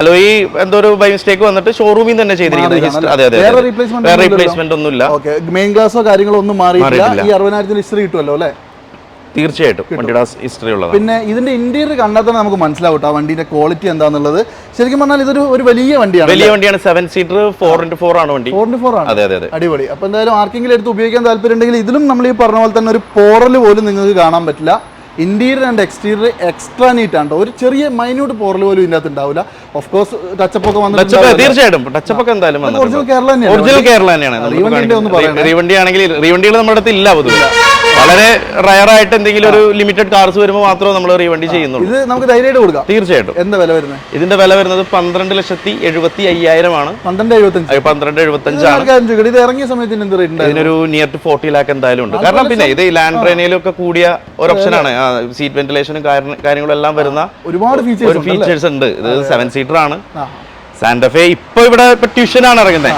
അലോയി എന്തോ ഒരു ബൈ മിസ്റ്റേക്ക് വന്നിട്ട് ഷോറൂമിൽ തന്നെ ചെയ്തിരിക്കുന്നത് അതെ അതെ റീപ്ലേസ്മെന്റ് ഒന്നുമില്ല. ഇല്ല മെയിൻ ഗ്ലാസോ കാര്യങ്ങളോ ഒന്നും മാറിയിട്ടില്ല. ഈ അറുപതിനായിരത്തിന് ഹിസ്റ്ററി കിട്ടുമല്ലോ അല്ലേ? തീർച്ചയായിട്ടും. വണ്ടിയുടെ ഹിസ്റ്ററി ഉള്ളത് പിന്നെ ഇതിന്റെ ഇന്റീരിയർ കണ്ടാൽ തന്നെ നമുക്ക് മനസ്സിലാവും ആ വണ്ടിന്റെ ക്വാളിറ്റി എന്താന്നുള്ളത്. ശരിക്കും പറഞ്ഞാൽ ഇതൊരു ഒരു വലിയ വണ്ടിയാണ് വലിയ വണ്ടിയാണ്. Seven seater four into four ആണ് വണ്ടി. ഫോർ ഇന്റു ഫോർ ആണ്. അതെ അതെ അടിപൊളി. അപ്പൊ എന്തായാലും ആർക്കെങ്കിലും എടുത്ത് ഉപയോഗിക്കാൻ താല്പര്യം ഉണ്ടെങ്കിൽ ഇതിലും നമ്മൾ ഈ പറഞ്ഞ പോലെ തന്നെ ഒരു പോറൽ പോലും നിങ്ങൾക്ക് കാണാൻ പറ്റില്ല. Interior and exterior extra neat ആണ് ഒരു ചെറിയ മൈന്യൂട്ട് പോറൽ പോലും ഇതിനകത്ത് ഉണ്ടാവില്ല. ഓഫ് കോഴ്സ് ടച്ചപ്പ് ഒക്കെ ടച്ചപ്പ് വന്നിട്ട് തീർച്ചയായിട്ടും. ടച്ചപ്പ് ഒക്കെ എന്തായാലും വന്നിട്ടുണ്ട് ഒറിജിനൽ കേരള തന്നെയാണ്. ഒറിജിനൽ കേരള തന്നെയാണ്. റീവണ്ടി ആണെങ്കിൽ റീവണ്ടികൾ നമ്മുടെ അടുത്ത് ഇല്ല വളരെ റയർ ആയിട്ട് എന്തെങ്കിലും ഒരു ലിമിറ്റഡ് കാർസ് വരുമ്പോൾ മാത്രമേ നമ്മൾ റീവണ്ടി ചെയ്യുന്നുള്ളൂ. ഇത് നമുക്ക് ധൈര്യമായിട്ട് കൊടുക്കാം. തീർച്ചയായിട്ടും. എന്താ വില വരുന്നത്? ഇതിന്റെ വില വരുന്നത് പന്ത്രണ്ട് ലക്ഷത്തി എഴുപത്തി അയ്യായിരം ആണ്. പന്ത്രണ്ട് എഴുപത്തഞ്ച്. പന്ത്രണ്ട് എഴുപത്തി ആൾക്കാരും ചോദിക്കട്ടെ ഇത് ഇറങ്ങിയ സമയത്ത് ഇതിന് എന്ത് റേറ്റ് ഇതിനൊരു നിയർ ടു ഫോർട്ടി ലാക്ക് എന്തായാലും ഉണ്ട്. കാരണം പിന്നെ ഇത് ലാൻഡ് ട്രെയിനിലും ഒക്കെ കൂടിയ ഒരു ഓപ്ഷനാണ് സീറ്റ് വെന്റിലേഷനും കാര്യങ്ങളും എല്ലാം വരുന്ന ഒരുപാട് ഫീച്ചേഴ്സ് ഉണ്ട്. ഇത് സെവൻ സീറ്റർ ആണ്. സാന്റഫെ ഇപ്പൊ ഇവിടെ ഇപ്പൊ ട്യൂഷൻ ആണ് ഇറങ്ങുന്നത്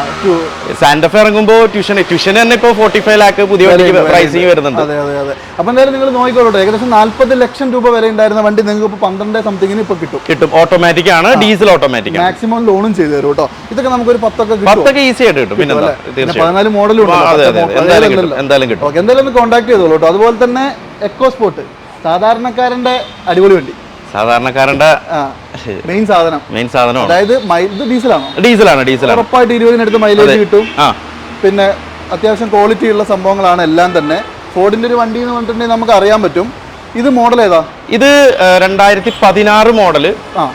സാന്റഫെ ഇറങ്ങുമ്പോൾ ട്യൂഷൻ ട്യൂഷൻ തന്നെ ഇപ്പൊ ഫോർട്ടി ഫൈവ് ലാക്ക് പുതിയ വണ്ടിക്ക് പ്രൈസിങ് വരുന്നുണ്ട്. അതെ അതെ അതെ. അപ്പൊ എന്തായാലും നിങ്ങൾ നോക്കിക്കോട്ടെ ഏകദേശം നാല്പത് ലക്ഷം രൂപ വരെ ഉണ്ടായിരുന്ന വണ്ടി നിങ്ങൾക്ക് ഇപ്പൊ പന്ത്രണ്ട് സംതിങ്ങിന് ഇപ്പൊ കിട്ടും. കിട്ടും. ഓട്ടോമാറ്റിക് ആണ്. ഡീസൽ ഓട്ടോമാറ്റിക് മാക്സിമം ലോണും ചെയ്തു തരും കേട്ടോ. ഇതൊക്കെ നമുക്ക് ഒരു പത്തൊക്കെ പത്തൊക്കെ ഈസി ആയിട്ട് കിട്ടും. പിന്നെ? പതിനാല് മോഡലും. എന്തായാലും കിട്ടും. എന്തായാലും ഒന്ന് കോൺടാക്ട് ചെയ്തോളൂ കേട്ടോ. അതുപോലെ തന്നെ എക്കോ സ്പോർട്ട് സാധാരണക്കാരന്റെ അടിപൊളി വണ്ടി. സാധാരണക്കാരന്റെ മെയിൻ സാധനം. മെയിൻ സാധനമാണ്. അതായത് ഇത് ഡീസലാണോ. ഡീസലാണ് ഡീസലാണ്. ഉറപ്പായിട്ട് ഇരുപതിനടുത്ത് മൈലേജ് കിട്ടും. പിന്നെ അത്യാവശ്യം ക്വാളിറ്റി ഉള്ള സംഭവങ്ങളാണ് എല്ലാം തന്നെ. ഫോർഡിന്റെ ഒരു വണ്ടി എന്ന് പറഞ്ഞിട്ടുണ്ടെങ്കിൽ നമുക്ക് അറിയാൻ പറ്റും. ഇത് മോഡൽ ഏതാ? ഇത് രണ്ടായിരത്തി പതിനാറ് model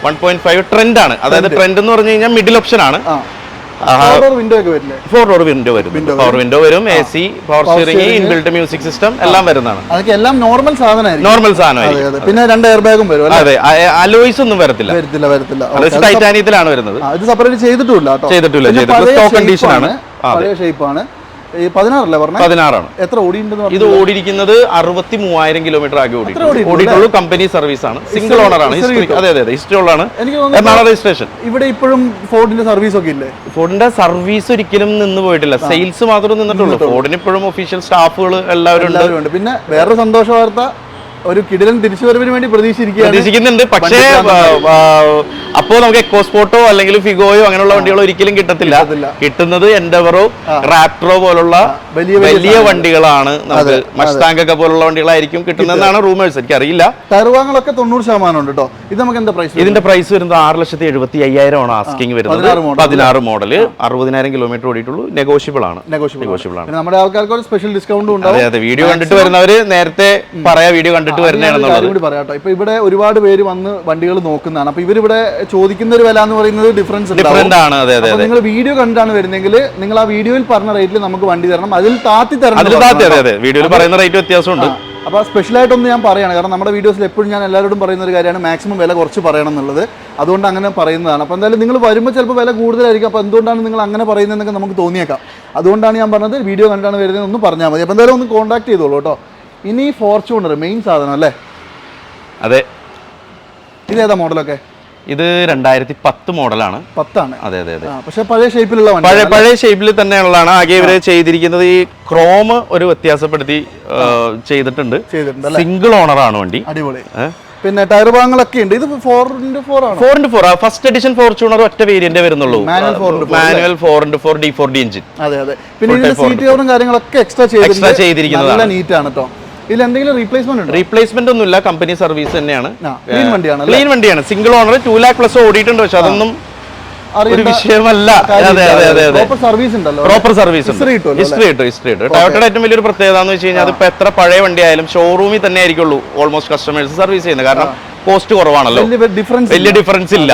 one point five trend ആണ്. അതായത് ട്രെൻഡ് എന്ന് പറഞ്ഞു കഴിഞ്ഞാൽ മിഡിൽ ഓപ്ഷൻ ആണ്. ഫോർ ഡോർ വിൻഡോ വരും. പവർ വിൻഡോ വരും A C power steering inbuilt music system എല്ലാം വരുന്നതാണ്. അതൊക്കെ എല്ലാം നോർമൽ സാധനമായിരിക്കും. നോർമൽ സാധനമായിരിക്കും. പിന്നെ രണ്ട് എയർ ബാഗും വരും അതെ അലോയ്സ് ഒന്നും വരത്തില്ല. വരത്തില്ല വരത്തില്ല. ടൈറ്റാനിയത്തിലാണ് വരുന്നത്. ഇത് സെപ്പറേറ്റ് ചെയ്തിട്ടില്ല ചെയ്തിട്ടില്ല, സ്റ്റോക്ക് കണ്ടീഷൻ ആണ്. പഴയ ഷേപ്പാണ് പതിനാറല്ലേ പറഞ്ഞ? പതിനാറാണ്. എത്ര ഓടിയുണ്ടെന്ന് ഇത് ഓടിയിരിക്കുന്നത് അറുപത്തി മൂവായിരം കിലോമീറ്റർ ആകെ ഓടി ഓടിയിട്ടുള്ളൂ കമ്പനി സർവീസ് ആണ്. സിംഗിൾ ഓണർ ആണ്. അതെ അതെ അതെ. ഹിസ്റ്ററി ഉള്ളതാണ്. എന്നാണ് എറണാകുളം രജിസ്ട്രേഷൻ ഇവിടെ ഇപ്പോഴും ഫോർഡിന്റെ സർവീസ് ഒക്കെ ഇല്ലേ? ഫോർഡിന്റെ സർവീസ് ഒരിക്കലും നിന്ന് പോയിട്ടില്ല. സെയിൽസ് മാത്രമേ നിന്നിട്ടുള്ളൂ. ഫോർഡിന് ഇപ്പോഴും ഒഫീഷ്യൽ സ്റ്റാഫുകൾ എല്ലാവരും ഉണ്ട്. പിന്നെ വേറെ സന്തോഷ വാർത്ത. ഒരു കിടിലൻ തിരിച്ചുവരവിന് വേണ്ടി പ്രതീക്ഷിക്കുന്നുണ്ട്. പക്ഷേ അപ്പോ നമുക്ക് എക്കോസ്പോർട്ടോ അല്ലെങ്കിൽ ഫിഗോയോ അങ്ങനെയുള്ള വണ്ടികൾ ഒരിക്കലും കിട്ടത്തില്ല. കിട്ടുന്നത് എൻഡവറോ റാപ്റ്ററോ പോലുള്ള വലിയ വലിയ വണ്ടികളാണ് നമുക്ക് ഒക്കെ പോലുള്ള വണ്ടികളായിരിക്കും കിട്ടുന്നതെന്നാണ് റൂമേഴ്സ് എനിക്ക് അറിയില്ല തരുവാങ്ങളൊക്കെ തൊണ്ണൂറ് ശതമാനം ഉണ്ട് കേട്ടോ ഇത് നമുക്ക് എന്താ പ്രൈസ് ഇതിന്റെ പ്രൈസ് വരുന്നത് ആറ് ലക്ഷത്തി എഴുപത്തി അയ്യായിരം ആണ് ആസ്കിങ് വരുന്നത്. പതിനാറ് മോഡൽ അറുപതിനായിരം കിലോമീറ്റർ ഓടിയിട്ടുള്ളൂ. നെഗോഷ്യബിൾ ആണ്. നെഗോഷ്യബിൾ ആണ്. നമ്മുടെ ആൾക്കാർക്ക് ഒരു സ്പെഷ്യൽ ഡിസ്കൗണ്ട് അതെ അതെ. വീഡിയോ കണ്ടിട്ട് വരുന്നവര് നേരത്തെ പറയാ വീഡിയോ കണ്ടിട്ട് ഒരു വരുന്നതാണെന്നുള്ളത്. കൂടി പറയാം ഇപ്പൊ ഇവിടെ ഒരുപാട് പേര് വന്ന് വണ്ടികൾ നോക്കുന്നതാണ്. അപ്പൊ ഇവരിവിടെ ചോദിക്കുന്ന ഒരു വില എന്ന് പറയുന്നത് ഡിഫറൻസ് ഡിഫറന്റ് ആണ്. അതെ അതെ നിങ്ങൾ വീഡിയോ കണ്ടാണ് വരുന്നെങ്കിൽ നിങ്ങൾ ആ വീഡിയോയിൽ പറഞ്ഞ റേറ്റിൽ നമുക്ക് വണ്ടി തരണം. അതിൽ താത്തി തരണം അതിൽ താത്തി അതെ അതെ. വീഡിയോയിൽ പറയുന്ന റേറ്റ് വ്യത്യാസമുണ്ട്. അപ്പൊ സ്പെഷ്യൽ ആയിട്ടൊന്ന് ഞാൻ പറയുകയാണ് കാരണം നമ്മുടെ വീഡിയോസിൽ എപ്പോഴും ഞാൻ എല്ലാവരോടും പറയുന്ന ഒരു കാര്യമാണ് മാക്സിമം വില കുറച്ച് പറയണം എന്നുള്ളത്. അതുകൊണ്ട് അങ്ങനെ പറയുന്നതാണ്. അപ്പോൾ എന്തായാലും നിങ്ങൾ വരുമ്പോൾ ചിലപ്പോൾ വില കൂടുതലായിരിക്കും. അപ്പോൾ എന്തുകൊണ്ടാണ് നിങ്ങൾ അങ്ങനെ പറയുന്നതെന്നൊക്കെ നമുക്ക് തോന്നിയേക്കാം. അതുകൊണ്ടാണ് ഞാൻ പറഞ്ഞത് വീഡിയോ കണ്ടാണ് വരുന്നതെന്ന് ഒന്ന് പറഞ്ഞാൽ മതി. അപ്പോൾ എന്തായാലും ഒന്ന് കോൺടാക്ട് ചെയ്തോളൂ കേട്ടോ. ഇനി ഫോർച്യൂണർ മെയിൻ സാധനം അല്ലേ? അതെ. ഇതേതാ മോഡലൊക്കെ? ഇത് രണ്ടായിരത്തി പത്ത് മോഡലാണ്. പത്താണ്. അതെ അതെ അതെ. പക്ഷേ പഴയ ഷേപ്പിലുള്ള പഴയ പഴയ ഷേപ്പിൽ തന്നെയുള്ളതാണ്. ആകെ ഇവർ ചെയ്തിരിക്കുന്നത് ഈ ക്രോം ഒരു വ്യത്യാസപ്പെടുത്തി ചെയ്തിട്ടുണ്ട്. സിംഗിൾ ഓണർ ആണ് വണ്ടി. അടിപൊളി. പിന്നെ ടയർ ഭാഗങ്ങളൊക്കെ ഉണ്ട്. ഇത് ഫോർ ഇന്റു ഫോർ ആണ്. Four into four first edition Fortuner ഒറ്റ വേരിയന്റ് വരുന്നുള്ളൂ. Manual 4x4 manual four into four D four D engine അതെ അതെ. പിന്നെ സീറ്റ് കവറും കാര്യങ്ങളൊക്കെ എക്സ്ട്രാ ചെയ്തിട്ടുണ്ട്. ചെയ്തിരിക്കുന്നതാണ്. നല്ല നീറ്റ് ആണ് കേട്ടോ ഇതിൽ എന്തെങ്കിലും റീപ്ലേസ്മെന്റ് ഉണ്ടോ? റീപ്ലേസ്മെന്റ് ഒന്നുമില്ല കമ്പനി സർവീസ് തന്നെയാണ്. ക്ലീൻ വണ്ടിയാണ് ക്ലീൻ വണ്ടിയാണ്. Single owner two lakh plus ഓടിയിട്ടുണ്ട് പക്ഷെ അതൊന്നും ഒരു വിഷയമല്ല. പ്രോപ്പർ സർവീസ് ഉണ്ടല്ലോ പ്രോപ്പർ സർവീസ് ഹിസ്റ്ററി കിട്ടും ഹിസ്റ്ററി കിട്ടും. ടൊയോട്ടയുടെ ഏറ്റവും വലിയൊരു പ്രത്യേകത എന്ന് വെച്ച് കഴിഞ്ഞാൽ അതിപ്പോ എത്ര പഴയ വണ്ടി ആയാലും ഷോറൂമിൽ തന്നെ ആയിരിക്കുള്ളൂ. ഓൾമോസ്റ്റ് കസ്റ്റമേഴ്സ് സർവീസ് ചെയ്യുന്നത്. കാരണം കോസ്റ്റ് കുറവാണല്ലോ. വലിയ ഡിഫറൻസ് വലിയ ഡിഫറൻസ് ഇല്ല.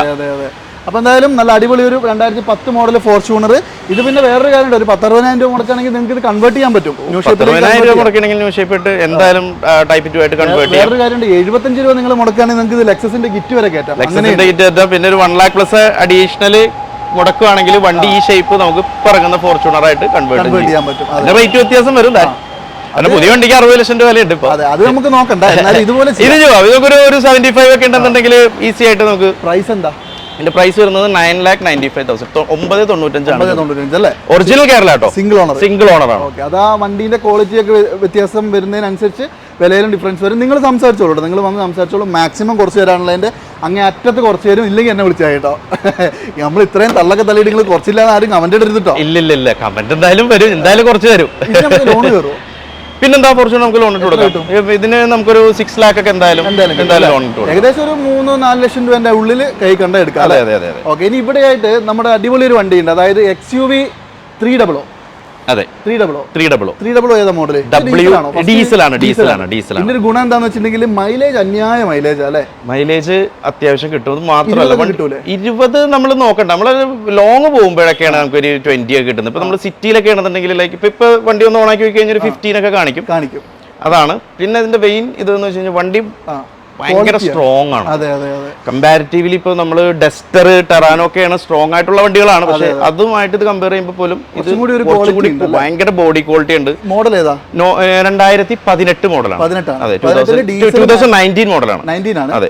അതെ അതെ അതെ അപ്പൊ എന്തായാലും നല്ല അടിപൊളി ഒരു രണ്ടായിരത്തി പത്ത് മോഡൽ ഫോർച്യൂണർ ഇത് പിന്നെ വേറൊരു കാര്യമുണ്ട് ഒരു പത്തറുപതിനായിരം രൂപ മുടക്കുകയാണെങ്കിൽ നിങ്ങൾക്ക് ഇത് കൺവേർട്ട് ചെയ്യാൻ പറ്റും. രൂപ മുടക്കണമെങ്കിൽ ന്യൂ ഷേപ്പ് ഇട്ട് എന്തായാലും ടൈപ്പ് ടു ആയിട്ട് കൺവേർട്ട് ചെയ്യാം വേറൊരു കാര്യമുണ്ട് എഴുപത്തഞ്ച് രൂപ നിങ്ങൾ മുടക്കുകയാണെങ്കിൽ നിങ്ങൾക്ക് ഇത് ലെക്സസിന്റെ ഗിറ്റ് വരെ കയറ്റാം. ലെക്സസിന്റെ കിറ്റ് പിന്നെ ഒരു വൺ ലാക്ക് പ്ലസ് അഡീഷണൽ മുടക്കുകയാണെങ്കിൽ വണ്ടി ഈ ഷേപ്പ് നമുക്ക് പറങ്ങുന്ന ഫോർച്യൂണർ ആയിട്ട് കൺവേർട്ട് ചെയ്യാൻ പറ്റും. അതിന്റെ റേറ്റ് വ്യത്യാസം വരും. പുതിയ വണ്ടിക്ക് അറുപത് ലക്ഷം രൂപ വിലയുണ്ട് ഇപ്പൊ. അതെ നമുക്ക് നോക്കണ്ട. ഇതുപോലെ ഇത് ഒരു സെവന്റി ഫൈവ് ഒക്കെ ഉണ്ടെന്നുണ്ടെങ്കിൽ ഈസി ആയിട്ട് നമുക്ക് പ്രൈസ് എന്താ? ഇതിന്റെ പ്രൈസ് വരുന്നത് nine lakh ninety five thousand ഒമ്പത് തൊണ്ണൂറ്റഞ്ചാണ്. ഒറിജിനൽ കേരള കേട്ടോ സിംഗിൾ ഓണർ സിംഗിൾ ഓണർ ആണ്. ഓക്കെ അത് ആ ക്വാളിറ്റി ഒക്കെ വ്യത്യാസം വരുന്നതിനനുസരിച്ച് വിലയിലും ഡിഫറൻസ് വരും. നിങ്ങൾ സംസാരിച്ചോളൂ നിങ്ങൾ വന്ന് സംസാരിച്ചോളൂ. മാക്സിമം കുറച്ച് തരാനുള്ളതിന്റെ അങ്ങേ അറ്റത്ത് കുറച്ച് തരും. ഇല്ലെങ്കിൽ എന്നെ വിളിച്ചാൽ കേട്ടോ. നമ്മൾ ഇത്രയും തള്ളൊക്കെ തള്ളിയിട്ട് നിങ്ങൾ കുറച്ചില്ലാതെ ആരും കമന്റ് എടുത്തിട്ടോ ഇല്ല ഇല്ല ഇല്ല കമന്റ് എന്തായാലും വരും. എന്തായാലും കുറച്ച് തരും. ലോൺ കയറുമോ പിന്നെന്താ ഫോർച്യൂണർ നമുക്ക് ലോൺ ഇട്ട് കൊടുക്കാം? ഇതിന് നമുക്കൊരു സിക്സ് ലാക്ക് ഒക്കെ എന്തായാലും എന്തായാലും ലോൺ ഇട്ട് ഏകദേശം ഒരു മൂന്ന് നാല് ലക്ഷം രൂപന്റെ ഉള്ളിൽ കൈ കണ്ട എടുക്കാം അതെ അതെ ഓക്കെ ഇനി ഇവിടെയായിട്ട് നമ്മുടെ അടിപൊളി ഒരു വണ്ടിയുണ്ട് അതായത് എക്സ് യു വി ത്രീ ഡബിളോ അതെ. ത്രീ ഡബിളോ ത്രീ ഡബിൾ ത്രീ ഡബിൾ ഏതാ മോഡൽ ഡബ്ല്യു ഡീസലാണ് ഡീസലാണ് ഡീസലാണ് ഇതിന്റെ ഗുണം എന്താന്ന് വെച്ചിട്ടുണ്ടെങ്കിൽ മൈലേജ് അന്യായ മൈലേജ് അല്ലേ? മൈലേജ് അത്യാവശ്യം കിട്ടും. മാത്രമല്ല? ഇരുപത് നമ്മൾ നോക്കണ്ട. നമ്മൾ ലോങ് പോകുമ്പോഴൊക്കെയാണ് നമുക്ക് ഒരു ട്വന്റി ഒക്കെ കിട്ടുന്നത്. ഇപ്പൊ നമ്മൾ സിറ്റിയിലൊക്കെ ആണെന്നുണ്ടെങ്കിൽ ലൈക്ക് ഇപ്പൊ ഇപ്പൊ വണ്ടി ഒന്ന് ഓണാക്കി കഴിഞ്ഞാൽ ഒരു ഫിഫ്റ്റീൻ ഒക്കെ കാണിക്കും. കാണിക്കും. അതാണ്. പിന്നെ അതിന്റെ വെയിൻ ഇതെന്ന് വെച്ച് കഴിഞ്ഞാൽ വണ്ടി ഭയങ്കര സ്ട്രോങ് ആണ്. അതെ അതെ അതെ. കമ്പാരിറ്റീവ്ലി ഇപ്പോൾ നമ്മൾ ഡസ്റ്റർ ടെറാനോ ഒക്കെയാണ് സ്ട്രോങ് ആയിട്ടുള്ള വണ്ടികളാണ്. പക്ഷെ അതുമായിട്ട് ഇത് കമ്പയർ ചെയ്യുമ്പോൾ പോലും ഇത് കുറച്ചും കൂടി ഒരു കുറച്ചും കൂടി ഭയങ്കര ബോഡി ക്വാളിറ്റി ഉണ്ട്. മോഡൽ ഏതാ? രണ്ടായിരത്തി പതിനെട്ട് മോഡലാണ് പതിനെട്ടാണ്. അതെ ടൂ തൗസൻഡ് നയന്റീൻ മോഡലാണ് നയന്റീൻ ആണ്. അതെ,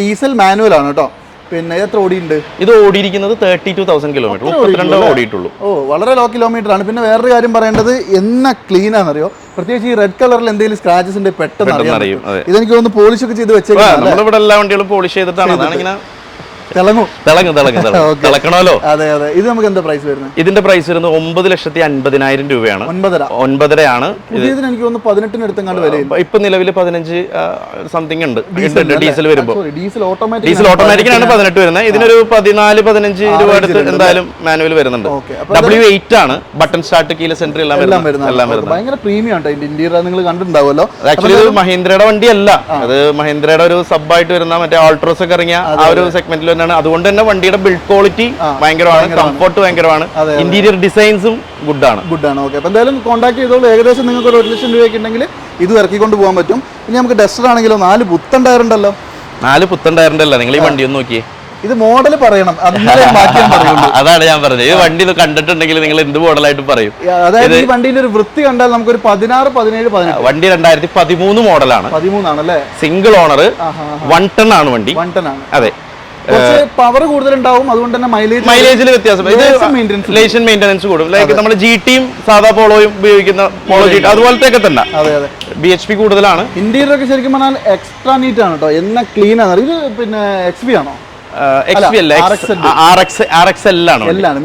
ഡീസൽ മാനുവൽ ആണ് കേട്ടോ. പിന്നെ എത്ര ഓടിയുണ്ട് ഇത് ഓടിയിരിക്കുന്നത് തേർട്ടി ടു തൗസൻഡ് കിലോമീറ്റർ മുപ്പത്തിരണ്ട് ഓടിയിട്ടുള്ളൂ ഓ വളരെ ലോ കിലോമീറ്റർ ആണ്. പിന്നെ വേറൊരു കാര്യം പറയേണ്ടത് എന്ന ക്ലീൻ ആണെന്നറിയോ? പ്രത്യേകിച്ച് ഈ റെഡ് കളറിൽ എന്തെങ്കിലും സ്ക്രാച്ചസ് ഉണ്ട് പെട്ടെന്ന് അറിയാം. ഇതെനിക്ക് തോന്നുന്നു പോളിഷ് ഒക്കെ ചെയ്ത് വെച്ചേക്കാം നമ്മളിവിടെ എല്ലാ വണ്ടികളും പോളിഷ് ചെയ്തിട്ടാണ്. അതാണ് ഇങ്ങനെ തിളങ്ങും. തിളങ്ങും തിളങ്ങും തിളങ്ങും. Okay. തിളക്കണമല്ലോ? അതെ അതെ. ഇത് നമുക്ക് എന്താ പ്രൈസ് വരുന്നത്? ഇതിന്റെ പ്രൈസ് വരുന്നത് ഒമ്പത് ലക്ഷത്തി അൻപതിനായിരം രൂപയാണ്. ഒൻപതര. ഒൻപതരയാണ്. എനിക്ക് തോന്നുന്നു പതിനെട്ടിന് എടുത്തെങ്ങാണ്ട് വില ഇപ്പൊ നിലവിൽ പതിനഞ്ച് സംതിങ് ഉണ്ട്. ഡീസൽ വരുമ്പോ. സോറി ഡീസൽ ഓട്ടോമാറ്റിക് ഡീസൽ ഓട്ടോമാറ്റിക്കിനാണ് പതിനെട്ട് വരുന്നത്. ഇതിനൊരു പതിനാല് പതിനഞ്ച് രൂപ അടുത്ത് എന്തായാലും മാനുവൽ വരുന്നുണ്ട്. ഡബ്ല്യു എയ്റ്റ് ആണ്. ബട്ടൺ സ്റ്റാർട്ട് കീല സെന്റർ എല്ലാം എല്ലാം വരുന്നത്. ഭയങ്കര പ്രീമിയം ആണ് നിങ്ങൾ കണ്ടിട്ടുണ്ടാവുമല്ലോ. ആക്ച്വലി ഇത് മഹീന്ദ്രയുടെ വണ്ടിയല്ല. അത് മഹീന്ദ്രയുടെ ഒരു സബ് ആയിട്ട് വരുന്ന മറ്റേ ആൾട്രോസ് ഒക്കെ ഇറങ്ങിയ ആ ഒരു സെഗ്മെന്റിൽ തന്നെയാണ് അതുകൊണ്ട് തന്നെ വണ്ടിയുടെ ബിൽഡ് ക്വാളിറ്റി ഭയങ്കരമാണ്. കംഫർട്ട് ഭയങ്കരമാണ്. ഇന്റീരിയർ ഡിസൈൻസും ഗുഡ് ആണ്. ഗുഡ് ആണ്. ഓക്കെ അപ്പോൾ എന്തായാലും കോൺടാക്ട് ചെയ്തോളൂ. ഏകദേശം നിങ്ങൾക്ക് ഒരു ലക്ഷം രൂപയൊക്കെ ഉണ്ടെങ്കിൽ ഇത് ഇറക്കിക്കൊണ്ട് പോകാൻ പറ്റും. ഇനി നമുക്ക് ഡസ്റ്റർ ആണെങ്കിലോ? നാല് പുത്തൻ ടയർ ഉണ്ടല്ലോ. നാല് പുത്തൻ ടയർ ഉണ്ടല്ലോ. നിങ്ങൾ ഈ വണ്ടി ഒന്ന് നോക്കിയേ. ഇത് മോഡൽ പറയണം. അതാണ് ഞാൻ പറഞ്ഞത്. ഈ വണ്ടി ഇത് കണ്ടിട്ടുണ്ടെങ്കിൽ നിങ്ങൾ എന്ത് മോഡലായിട്ട് പറയും? അതായത് ഈ വണ്ടിന്റെ ഒരു വൃത്തി കണ്ടാൽ നമുക്ക് ഒരു പതിനാറ് പതിനേഴ് പതിനെട്ട്. വണ്ടി രണ്ടായിരത്തി പതിമൂന്ന് മോഡലാണ് പതിമൂന്നാണ് അല്ലേ സിംഗിൾ ഓണർ വൺ ടൺ ആണ് വണ്ടി. വൺ ടൺ ആണ്. അതെ. പവർ കൂടുതലുണ്ടാവും അതുകൊണ്ട് തന്നെ മൈലേജ് മൈലേജിൽ വ്യത്യാസം. ഇത് ലേഷൻ മെയിന്റനൻസ് കൂടും. ലൈക്ക് നമ്മൾ ജി ടിയും സാധാ പോളോയും ഉപയോഗിക്കുന്ന പോളോ ജി അതുപോലത്തെ ഒക്കെ തന്നെ അതെ അതെ. ബി എച്ച് പി കൂടുതലാണ്. ഇന്റീരിയർ ഒക്കെ ശരിക്കും പറഞ്ഞാൽ എക്സ്ട്രാ നീറ്റ് ആണ് കേട്ടോ എന്ന ക്ലീൻ ആണ്. ഇത് പിന്നെ എക്സ് പി ആണോ?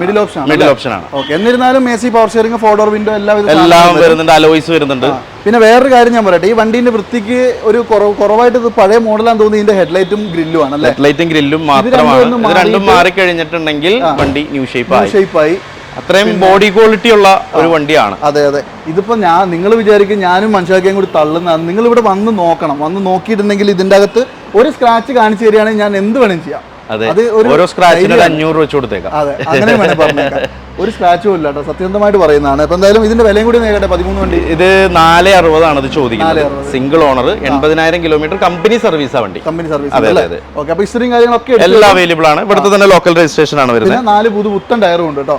മിഡിൽ ഓപ്ഷൻ മിഡിൽ ഓപ്ഷൻ ആണ്? ഓക്കെ എന്നിരുന്നാലും എ സി പവർ വിൻഡോ എല്ലാവിധ എല്ലാം വരുന്നുണ്ട് അലോയ്സ് വരുന്നുണ്ട്. പിന്നെ വേറൊരു കാര്യം ഞാൻ പറയട്ടെ. ഈ വണ്ടീന്റെ വൃത്തിക്ക് ഒരു കുറവ് കുറവായിട്ട് പഴയ മോഡലാന്ന് തോന്നുന്നു ഇതിന്റെ ഹെഡ്ലൈറ്റും ഗ്രില്ലും ആണ് ഹെഡ്ലൈറ്റും ലൈറ്റും ഗ്രില്ലും മാത്രമാണ്. രണ്ടും മാറി കഴിഞ്ഞിട്ടുണ്ടെങ്കിൽ വണ്ടി ന്യൂ ഷേപ്പ് ആയി. ഷേപ്പായി അത്രയും ബോഡി ക്വാളിറ്റി ഉള്ള ഒരു വണ്ടിയാണ്. അതെ അതെ. ഇതിപ്പോ ഞാൻ നിങ്ങൾ വിചാരിക്കും ഞാനും മനുഷ്യർക്കും കൂടി തള്ളുന്ന നിങ്ങൾ ഇവിടെ വന്ന് നോക്കണം. വന്ന് നോക്കിയിട്ടുണ്ടെങ്കിൽ ഇതിന്റെ അകത്ത് ഒരു സ്ക്രാച്ച് കാണിച്ചു തരികയാണെങ്കിൽ ഞാൻ എന്ത് വേണം ചെയ്യാം. അതെ. ഓരോ സ്ക്രാച്ചിന് അഞ്ഞൂറ് വെച്ച് കൊടുത്തേക്കാം. അതെ അങ്ങനെ വേണേ പറഞ്ഞേക്കാം. ഒരു സ്ക്രാച്ചും ഇല്ല കേട്ടോ. സത്യസന്ധമായിട്ട് പറയുന്നതാണ്. അപ്പൊ എന്തായാലും ഇതിന്റെ വിലയും കൂടി നേരിട്ടെ പതിമൂന്ന് വണ്ടി. ഇത് നാല് അറുപതാണ് ഇത് ചോദിക്കുന്നത്. സിംഗിൾ ഓണർ എൺപതിനായിരം കിലോമീറ്റർ കമ്പനി സർവീസ് ആ വണ്ടി. കമ്പനി സർവീസ് അതെ, അതെ. ഓക്കെ അപ്പൊ ഇസ്ത്രീയും കാര്യങ്ങളൊക്കെ എല്ലാം അവൈലബിൾ ആണ്. ഇവിടുത്തെ തന്നെ ലോക്കൽ രജിസ്ട്രേഷൻ ആണ് വരുന്നത്. നാല് പുതു പുത്തൻ ടയറും ഉണ്ട് കേട്ടോ.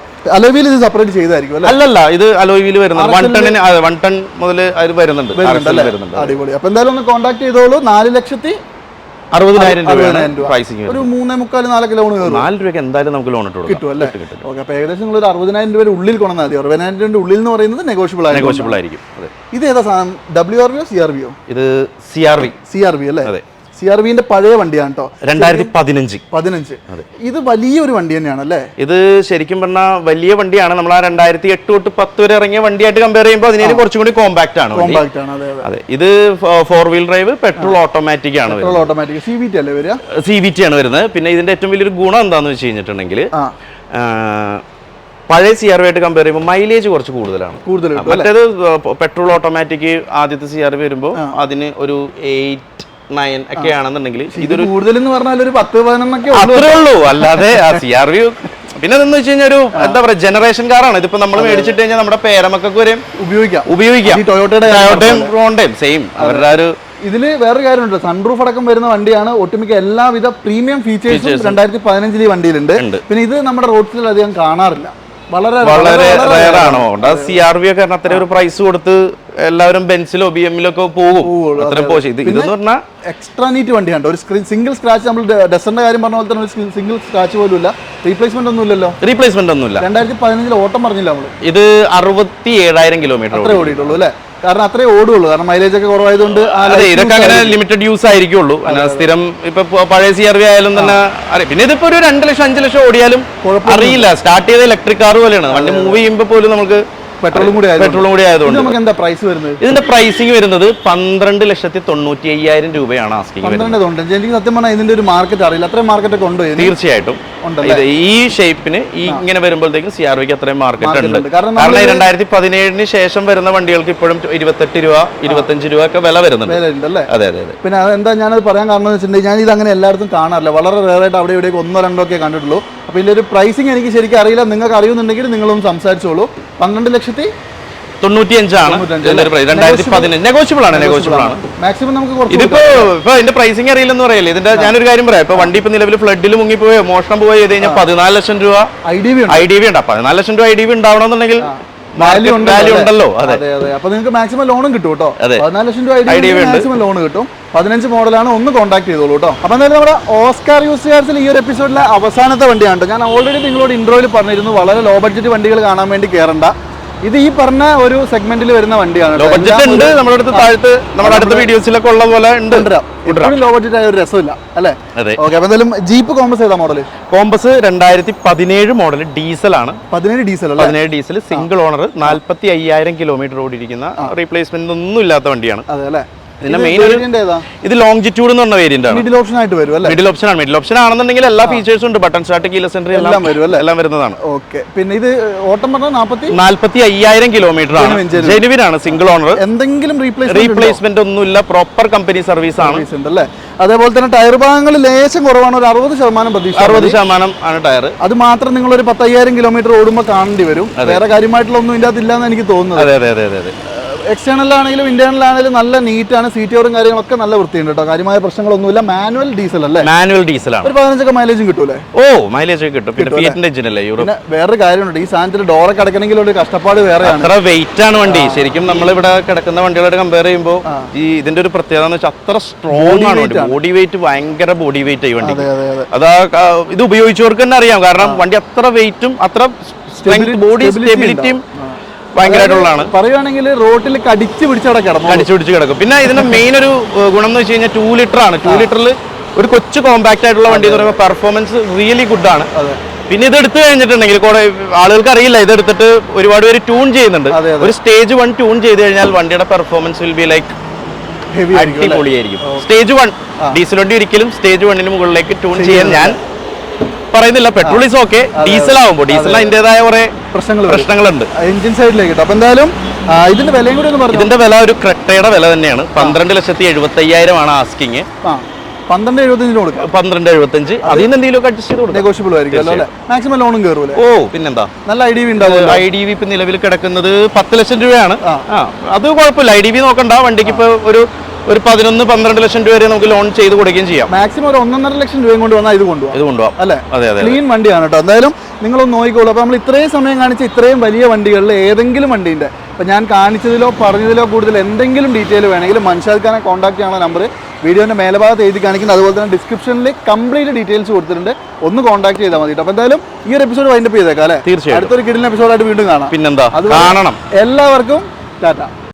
വീൽ ഇത് സെപ്പറേറ്റ് ചെയ്തായിരിക്കും അല്ലല്ല ഇത് അലോയ് വീൽ വരുന്നത് വൺ ടണ്ണിന് വൺ ടൺ മുതൽ വരുന്നുണ്ട്. വരുന്നുണ്ട് അടിപൊളി. അപ്പൊ എന്തായാലും ഒന്ന് കോൺടാക്ട് ചെയ്തോളൂ. നാല് ലക്ഷത്തി അറുപതിനായിരം രൂപയാണ് രൂപ. പ്രൈസിങ് ഒരു മൂന്നേ മുക്കാൽ നാലൊക്കെ ലോൺ കയറും. നാല് രൂപയ്ക്ക് എന്തായാലും നമുക്ക് ലോൺ ഇട്ട് കിട്ടും അല്ലേ? ഓക്കെ അപ്പോൾ ഏകദേശം നിങ്ങൾ ഒരു അറുപതിനായിരം രൂപയുടെ ഉള്ളിൽ മതി. അറുപതിനായിരം രൂപയുടെ ഉള്ളിൽ എന്ന് പറയുന്നത് നെഗോഷ്യബിൾ ആയിരിക്കും. നെഗോഷ്യബിൾ ആയിരിക്കും. അതെ. ഇത് ഏതാ സാധനം ഡബ്ല്യു ആർ വിയോ സി ആർ വിയോ ഇത് C R V C R V അല്ലേ? അതെ. സി ആർ വിന്റെ പഴയ വണ്ടിയാണ് കേട്ടോ രണ്ടായിരത്തി പതിനഞ്ച്. പതിനഞ്ച്. ഇത് വലിയൊരു വണ്ടി തന്നെയാണ് അല്ലേ ഇത് ശരിക്കും പറഞ്ഞാൽ വലിയ വണ്ടിയാണ്. നമ്മൾ ആ രണ്ടായിരത്തി എട്ട് തൊട്ട് പത്ത് വരെ ഇറങ്ങിയ വണ്ടിയായിട്ട് കമ്പയർ ചെയ്യുമ്പോൾ അതിനേലും കുറച്ചും കൂടി കോമ്പാക്ട് ആണ് കോമ്പാക്ട് ആണ്. അതെ ഇത് four wheel drive petrol automatic ആണ് petrol automatic C V T അല്ലേ വരിക? സി വി ടി ആണ് വരുന്നത്. പിന്നെ ഇതിന്റെ ഏറ്റവും വലിയൊരു ഗുണം എന്താണെന്ന് വെച്ച് കഴിഞ്ഞിട്ടുണ്ടെങ്കിൽ പഴയ സി ആർ വി ആയിട്ട് കമ്പയർ ചെയ്യുമ്പോൾ മൈലേജ് കുറച്ച് കൂടുതലാണ്. മറ്റേത് പെട്രോൾ ഓട്ടോമാറ്റിക് ആദ്യത്തെ സി ആർ വി വരുമ്പോൾ അതിന് ഒരു എയ്റ്റ് നയൻ ഒക്കെ ആണെന്നുണ്ടെങ്കിൽ ഇതൊരു കൂടുതൽ പറഞ്ഞാൽ ഒരു പത്ത് പതിനൊന്നൊക്കെ ഉള്ളൂ. അത്രേ ഉള്ളൂ. അല്ലാതെ ആ സി ആർ വി പിന്നെ എന്ന് വെച്ച് കഴിഞ്ഞാൽ ഒരു എന്താ പറയുക ജനറേഷൻ കാറാണ് ഇതിപ്പോ നമ്മൾ മേടിച്ചിട്ട് കഴിഞ്ഞാൽ നമ്മുടെ പേരമക്കൊക്കെ വരെയും ഉപയോഗിക്കാം. ഉപയോഗിക്കാം. ടൊയോട്ടയുടെ ടൊയോട്ടയും ഹോണ്ടയും സെയിം അവരുടെ ഒരു ഇതിൽ വേറൊരു കാര്യമുണ്ട്. സൺറൂഫ് അടക്കം വരുന്ന വണ്ടിയാണ്. ഒട്ടുമിക്ക എല്ലാവിധ പ്രീമിയം ഫീച്ചേഴ്സും രണ്ടായിരത്തി പതിനഞ്ചിൽ ഈ വണ്ടിയിലുണ്ട്. പിന്നെ ഇത് നമ്മുടെ റോഡ്സിൽ അധികം കാണാറില്ല. വളരെ റയർ ആണോ? സി ആർ വി ഒക്കെ അത്രയും ഒരു പ്രൈസ് കൊടുത്ത് എല്ലാവരും ബെൻസിലോ ബി എമ്മിലോ ഒക്കെ പോകും. അത്രയും പോയി ഇത് ഇതെന്ന് പറഞ്ഞാൽ എക്സ്ട്രാ നീറ്റ് വണ്ടിയാണ് ഒരു സ്ക്രീൻ സിംഗിൾ സ്ക്രാച്ച് നമ്മൾ ഡെസറിന്റെ കാര്യം പറഞ്ഞ പോലെ തന്നെ ഒരു സിംഗിൾ സ്ക്രാച്ച് പോലും ഇല്ല റീപ്ലേസ്മെന്റ് ഒന്നും ഇല്ലല്ലോ. റീപ്ലേസ്മെന്റ് ഒന്നും ഇല്ല. രണ്ടായിരത്തി പതിനഞ്ചിൽ ഓട്ടം പറഞ്ഞില്ല നമ്മൾ ഇത് അറുപത്തി ഏഴായിരം കിലോമീറ്റർ ഓടിയിട്ടുള്ളൂ അല്ലേ? കാരണം അത്രേ ഓടുള്ളൂ. കാരണം മൈലേജ് ഒക്കെ കുറവായതുകൊണ്ട് അതെ ഇതൊക്കെ അങ്ങനെ ലിമിറ്റഡ് യൂസ് ആയിരിക്കുള്ളൂ. സ്ഥിരം ഇപ്പൊ പഴയ സി ആർ വി ആയാലും തന്നെ അറിയാം പിന്നെ ഇതിപ്പോ ഒരു രണ്ട് ലക്ഷം അഞ്ച് ലക്ഷം ഓടിയാലും അറിയില്ല. സ്റ്റാർട്ട് ചെയ്ത ഇലക്ട്രിക് കാർ പോലെയാണ്. വണ്ടി മൂവ് ചെയ്യുമ്പോൾ പോലും നമുക്ക് പെട്രോളും കൂടി പെട്രോളും കൂടി ആയതുകൊണ്ട്. നമുക്ക് എന്താ പ്രൈസ് വരുന്നത്? ഇതിന്റെ പ്രൈസിങ് വരുന്നത് പന്ത്രണ്ട് ലക്ഷത്തി തൊണ്ണൂറ്റി അയ്യായിരം രൂപയാണ് ആസ്കിങ് പന്ത്രണ്ട് തൊണ്ണൂറ്റി എനിക്ക് സത്യം പറഞ്ഞാൽ ഇതിന്റെ ഒരു മാർക്കറ്റ് അറിയില്ല. അത്രയും മാർക്കറ്റ് ഒക്കെ ഉണ്ടോ തീർച്ചയായിട്ടും? ഇത് ഈ ഷേപ്പിന് ഈ ഇങ്ങനെ വരുമ്പോഴത്തേക്കും സി ആർ വിക്ക് അത്രയും മാർക്കറ്റ് ഉണ്ട്. കാരണം രണ്ടായിരത്തി പതിനേഴിന് ശേഷം വരുന്ന വണ്ടികൾക്ക് ഇപ്പോഴും ഇരുപത്തെട്ട് രൂപ ഇരുപത്തഞ്ച് രൂപ ഒക്കെ വില വരുന്നുണ്ട്. അതെ അതെ അതെ. പിന്നെ അതെന്താ ഞാനത് പറയാൻ കാരണം എന്ന് വെച്ചിട്ടുണ്ടെങ്കിൽ ഞാൻ ഇത് അങ്ങനെ എല്ലായിടത്തും കാണാറില്ല. വളരെ റേറായിട്ട് അവിടെ ഇവിടെയൊക്കെ ഒന്നോ രണ്ടോ ഒക്കെ കണ്ടിട്ടുള്ളൂ. അപ്പോൾ ഇതിന്റെ ഒരു പ്രൈസിങ് എനിക്ക് ശരിക്കും അറിയില്ല. നിങ്ങൾക്ക് അറിയുന്നുണ്ടെങ്കിൽ നിങ്ങളൊന്ന് സംസാരിച്ചോളൂ. പന്ത്രണ്ട് ലക്ഷത്തി തൊണ്ണൂറ്റിയഞ്ചാണ്. രണ്ടായിരത്തി പതിനഞ്ച്. നെഗോഷ്യബിൾ ആണ് നെഗോഷ്യബിൾ ആണ്. മാക്സിമം നമുക്ക് കുറച്ച് ഇതിപ്പോ ഇപ്പൊ ഇതിന്റെ പ്രൈസിങ് അറിയില്ലെന്ന് പറയല്ലേ? ഇതിന്റെ ഞാനൊരു കാര്യം പറയാം. ഇപ്പൊ വണ്ടി ഇപ്പൊ നിലവിൽ ഫ്ലഡിൽ മുങ്ങിപ്പോയോ? മോഷണം പോയോ? ചെയ്ത് കഴിഞ്ഞാൽ പതിനാല് ലക്ഷം രൂപ ഐ ഡി ബി ഉണ്ട്. ഐ ഡി വി ഉണ്ട്. പതിനാല് ലക്ഷം രൂപ ഐ ഡി വി ഉണ്ടാവണമെന്നുണ്ടെങ്കിൽ വാല്യൂ ഉണ്ട് വാല്യൂ ഉണ്ടല്ലോ അതെ. അതെ അപ്പൊ നിങ്ങൾക്ക് മാക്സിമം ലോണും കിട്ടും കേട്ടോ. പതിനാല് ലക്ഷം രൂപ. മാക്സിമം ലോൺ കിട്ടും. പതിനഞ്ച് മോഡലാണ് ഒന്ന് കോൺടാക്ട് ചെയ്തോളൂ കേട്ടോ. അപ്പൊ എന്തായാലും നമ്മുടെ ഓസ്കാർ യൂസ് യൂസുകാർസിൽ ഈ ഒരു എപ്പിസോഡിലെ അവസാനത്തെ വണ്ടിയാണ്. ഞാൻ ഓൾറെഡി നിങ്ങളോട് ഇൻട്രോയിൽ പറഞ്ഞിരുന്നു വളരെ ലോ ബഡ്ജറ്റ് വണ്ടികൾ കാണാൻ വേണ്ടി കയറണ്ട ഇത് ഈ പറഞ്ഞ ഒരു സെഗ്മെന്റിൽ വരുന്ന വണ്ടിയാണ് ലോ ബഡ്ജറ്റ് ഉണ്ട് നമ്മുടെ അടുത്ത് താഴത്ത് നമ്മുടെ അടുത്ത വീഡിയോസിലൊക്കെ ഉള്ള പോലെ ഉണ്ട്. എപ്പോഴും ലോ ബഡ്ജറ്റ് ആയ ഒരു രസമില്ല അല്ലേ? ഓക്കെ അപ്പൊ എന്തായാലും ജീപ്പ് കോമ്പസ് ഏതാ മോഡൽ കോമ്പസ് രണ്ടായിരത്തി പതിനേഴ് മോഡൽ ഡീസൽ ആണ് പതിനേഴ് ഡീസൽ പതിനേഴ് ഡീസൽ സിംഗിൾ ഓണർ നാല്പത്തി അയ്യായിരം കിലോമീറ്റർ ഓടിയിരിക്കുന്ന റീപ്ലേസ്മെന്റ് ഒന്നും ഇല്ലാത്ത വണ്ടിയാണ്. അതെ അല്ലേ? ഇതിന്റെ ഒരു- ഇത് ലോങ്ജിറ്റ്യൂഡ് എന്ന് പറഞ്ഞ വേരിയന്റ് ആണ്. മിഡിൽ ഓപ്ഷൻ ആയിട്ട് വരും അല്ലേ? മിഡിൽ ഓപ്ഷൻ ആണ്. മിഡിൽ ഓപ്ഷൻ ആണെന്നുണ്ടെങ്കിൽ എല്ലാ ഫീച്ചേഴ്സും ഉണ്ട്. ബട്ടൺ സ്റ്റാർട്ട് കീല സെന്റർ എല്ലാം വരും അല്ലേ? എല്ലാം വരുന്നതാണ്. ഓക്കെ. പിന്നെ ഇത് ഓട്ടം പറഞ്ഞാൽ നാൽപ്പത്തി നാൽപ്പത്തി അയ്യായിരം കിലോമീറ്റർ ആണ്. ജെനുവിൻ ആണ് സിംഗിൾ ഓണർ എന്തെങ്കിലും റീപ്ലേസ് റീപ്ലേസ്മെന്റ് ഒന്നുമില്ല. പ്രോപ്പർ കമ്പനി സർവീസ് ആണ്. അല്ലേ? അതേപോലെ തന്നെ ടയർ ഭാഗങ്ങൾ ലേശം കുറവാണ്. ഒരു അറുപത് ശതമാനം പ്രതീക്ഷ അറുപത് ശതമാനം ആണ് ടയർ അത് മാത്രം നിങ്ങൾ ഒരു പത്തയ്യായിരം കിലോമീറ്റർ ഓടുമ്പോൾ കാണേണ്ടി വരും. വേറെ കാര്യമായിട്ടുള്ള ഒന്നും ഇല്ലാതില്ല എന്ന് എനിക്ക് തോന്നുന്നത്. അതെ അതെ അതെ അതെ. എക്സ്റ്റേണൽ ആണെങ്കിലും ഇന്റേണൽ ആണെങ്കിലും നല്ല നീറ്റാണ് സീറ്റോറും കാര്യങ്ങളൊക്കെ നല്ല വൃത്തിയുണ്ട് കേട്ടോ കാര്യമായ പ്രശ്നങ്ങളൊന്നുമില്ല. മാനുവൽ ഡീസൽ അല്ലേ? മാനുവൽ ഡീസൽ ആണ്. ഒരു പതിനഞ്ചൊക്കെ മൈലേജും കിട്ടൂലേ? ഓ മൈലേജ് കിട്ടും. പിന്നെ ഫിയറ്റിന്റെ എഞ്ചിൻ അല്ലേ യൂറോ പിന്നെ വേറൊരു കാര്യമുണ്ട്. ഈ സാധനത്തിൽ ഡോറൊക്കെ അടക്കണമെങ്കിൽ ഒരു കഷ്ടപ്പാട് വേറെയാണ്. അത്ര വെയിറ്റ് ആണ് വണ്ടി. ശരിക്കും നമ്മൾ ഇവിടെ കിടക്കുന്ന വണ്ടികളായിട്ട് കമ്പയർ ചെയ്യുമ്പോൾ ഈ ഇതിന്റെ ഒരു പ്രത്യേകത എന്ന് വെച്ചാൽ അത്ര സ്ട്രോങ് ആണ് ബോഡി വെയിറ്റ് ഭയങ്കര ബോഡി വെയിറ്റ് ആയി വണ്ടി. അതാ ഇത് ഉപയോഗിച്ചവർക്ക് തന്നെ അറിയാം. കാരണം വണ്ടി അത്ര വെയിറ്റും അത്ര സ്ട്രെങ്ത് ബോഡി സ്റ്റെബിലിറ്റിയും ഭയങ്കരമായിട്ടുള്ളതാണ്. പറയുവാണെങ്കിൽ റോട്ടിൽ കടിച്ച് പിടിച്ചവിടെ കിടക്കും കടിച്ച് പിടിച്ച് കിടക്കും. പിന്നെ ഇതിന്റെ മെയിൻ ഒരു ഗുണം എന്ന് വെച്ച് കഴിഞ്ഞാൽ ടൂ ലിറ്റർ ആണ്. ടൂ ലിറ്ററിൽ ഒരു കൊച്ചു കോമ്പാക്ട് ആയിട്ടുള്ള വണ്ടി എന്ന് പറയുമ്പോൾ പെർഫോമൻസ് റിയലി ഗുഡ് ആണ്. പിന്നെ ഇത് എടുത്തു കഴിഞ്ഞിട്ടുണ്ടെങ്കിൽ കുറെ ആളുകൾക്ക് അറിയില്ല ഇത് എടുത്തിട്ട് ഒരുപാട് പേര് ട്യൂൺ ചെയ്യുന്നുണ്ട്. ഒരു സ്റ്റേജ് വൺ ട്യൂൺ ചെയ്ത് കഴിഞ്ഞാൽ വണ്ടിയുടെ പെർഫോമൻസ് വിൽ ബി ലൈക്ക് അടിപൊളിയായിരിക്കും. സ്റ്റേജ് വൺ ഡീസൽ വണ്ടി ഒരിക്കലും സ്റ്റേജ് വണ്ണിന് മുകളിലേക്ക് ട്യൂൺ ചെയ്യാൻ ഞാൻ പറയുന്നില്ല. Petrol is okay. ഡീസൽ ആവുമ്പോൾ ഡീസലിന് അതിന്റെതായ കുറെ പ്രശ്നങ്ങൾ പ്രശ്നങ്ങളുണ്ട്. എഞ്ചിൻ സൈഡിലേക്ക് അപ്പൊ എന്തായാലും ഇതിന്റെ വിലയും കൂടി ഒന്ന് പറഞ്ഞു? ഇതിന്റെ വില ഒരു ക്രെട്ടയുടെ വില തന്നെയാണ്. പന്ത്രണ്ട് ലക്ഷത്തി എഴുപത്തി അയ്യായിരം ആണ് ആസ്കിങ്. ആ പന്ത്രണ്ട് എഴുപത്തഞ്ചിന് കൊടുക്കാം. പന്ത്രണ്ട് എഴുപത്തഞ്ച്. അതിൽ നിന്ന് എന്തെങ്കിലും അഡ്ജസ്റ്റ് ചെയ്ത് കൊടുക്കാം. നെഗോഷ്യബിൾ ആയിരിക്കും അല്ലേ? മാക്സിമം ലോണും കയറൂലേ ഓ പിന്നെന്താ? നല്ല ഐ ഡി ഉണ്ടാവും ഐ ഡി വി ഇപ്പൊ നിലവിൽ കിടക്കുന്നത് പത്ത് ലക്ഷം രൂപയാണ്. ആ. അത് കുഴപ്പമില്ല. ഐ ഡി വി നോക്കണ്ട. വണ്ടിക്ക് ഇപ്പൊ ഒരു ഒരു പതിനൊന്ന് പന്ത്രണ്ട് ലക്ഷം രൂപ വരെ നമുക്ക് ലോൺ ചെയ്ത് കൊടുക്കുകയും ചെയ്യാം. മാക്സിമം ഒരു ഒന്നൊന്നര ലക്ഷം രൂപയും കൊണ്ട് വന്നാൽ ഇത് കൊണ്ടുപോകാം ഇത് കൊണ്ടുപോകാം അല്ലേ? അതെ അതെ ക്ലീൻ വണ്ടിയാണ് കേട്ടോ എന്തായാലും നിങ്ങളൊന്ന് നോക്കിക്കോളൂ. അപ്പോൾ നമ്മൾ ഇത്രയും സമയം കാണിച്ച ഇത്രയും വലിയ വണ്ടികളിൽ ഏതെങ്കിലും വണ്ടീന്റെ അപ്പോൾ ഞാൻ കാണിച്ചതിലോ പറഞ്ഞതിലോ കൂടുതൽ എന്തെങ്കിലും ഡീറ്റെയിൽ വേണമെങ്കിൽ മൻഷാദ് ഖാനെ കോൺടാക്ട് ചെയ്യാനുള്ള നമ്പർ വീഡിയോന്റെ മേലഭാഗത്ത് എഴുതി കാണിക്കുന്നത് അതുപോലെ തന്നെ ഡിസ്ക്രിപ്ഷനിൽ കംപ്ലീറ്റ് ഡീറ്റെയിൽസ് കൊടുത്തിട്ടുണ്ട്. ഒന്ന് കോൺടാക്ട് ചെയ്താൽ മതി അപ്പോൾ എന്തായാലും ഈ ഒരു എപ്പിസോഡ് വൈൻഡപ്പ് ചെയ്തേക്കാം അല്ലേ? തീർച്ചയായും. അടുത്തൊരു കിടിലൻ എപ്പിസോഡായിട്ട് വീണ്ടും കാണാം. പിന്നെന്താ? അത് കാണണം. എല്ലാവർക്കും ടാറ്റ.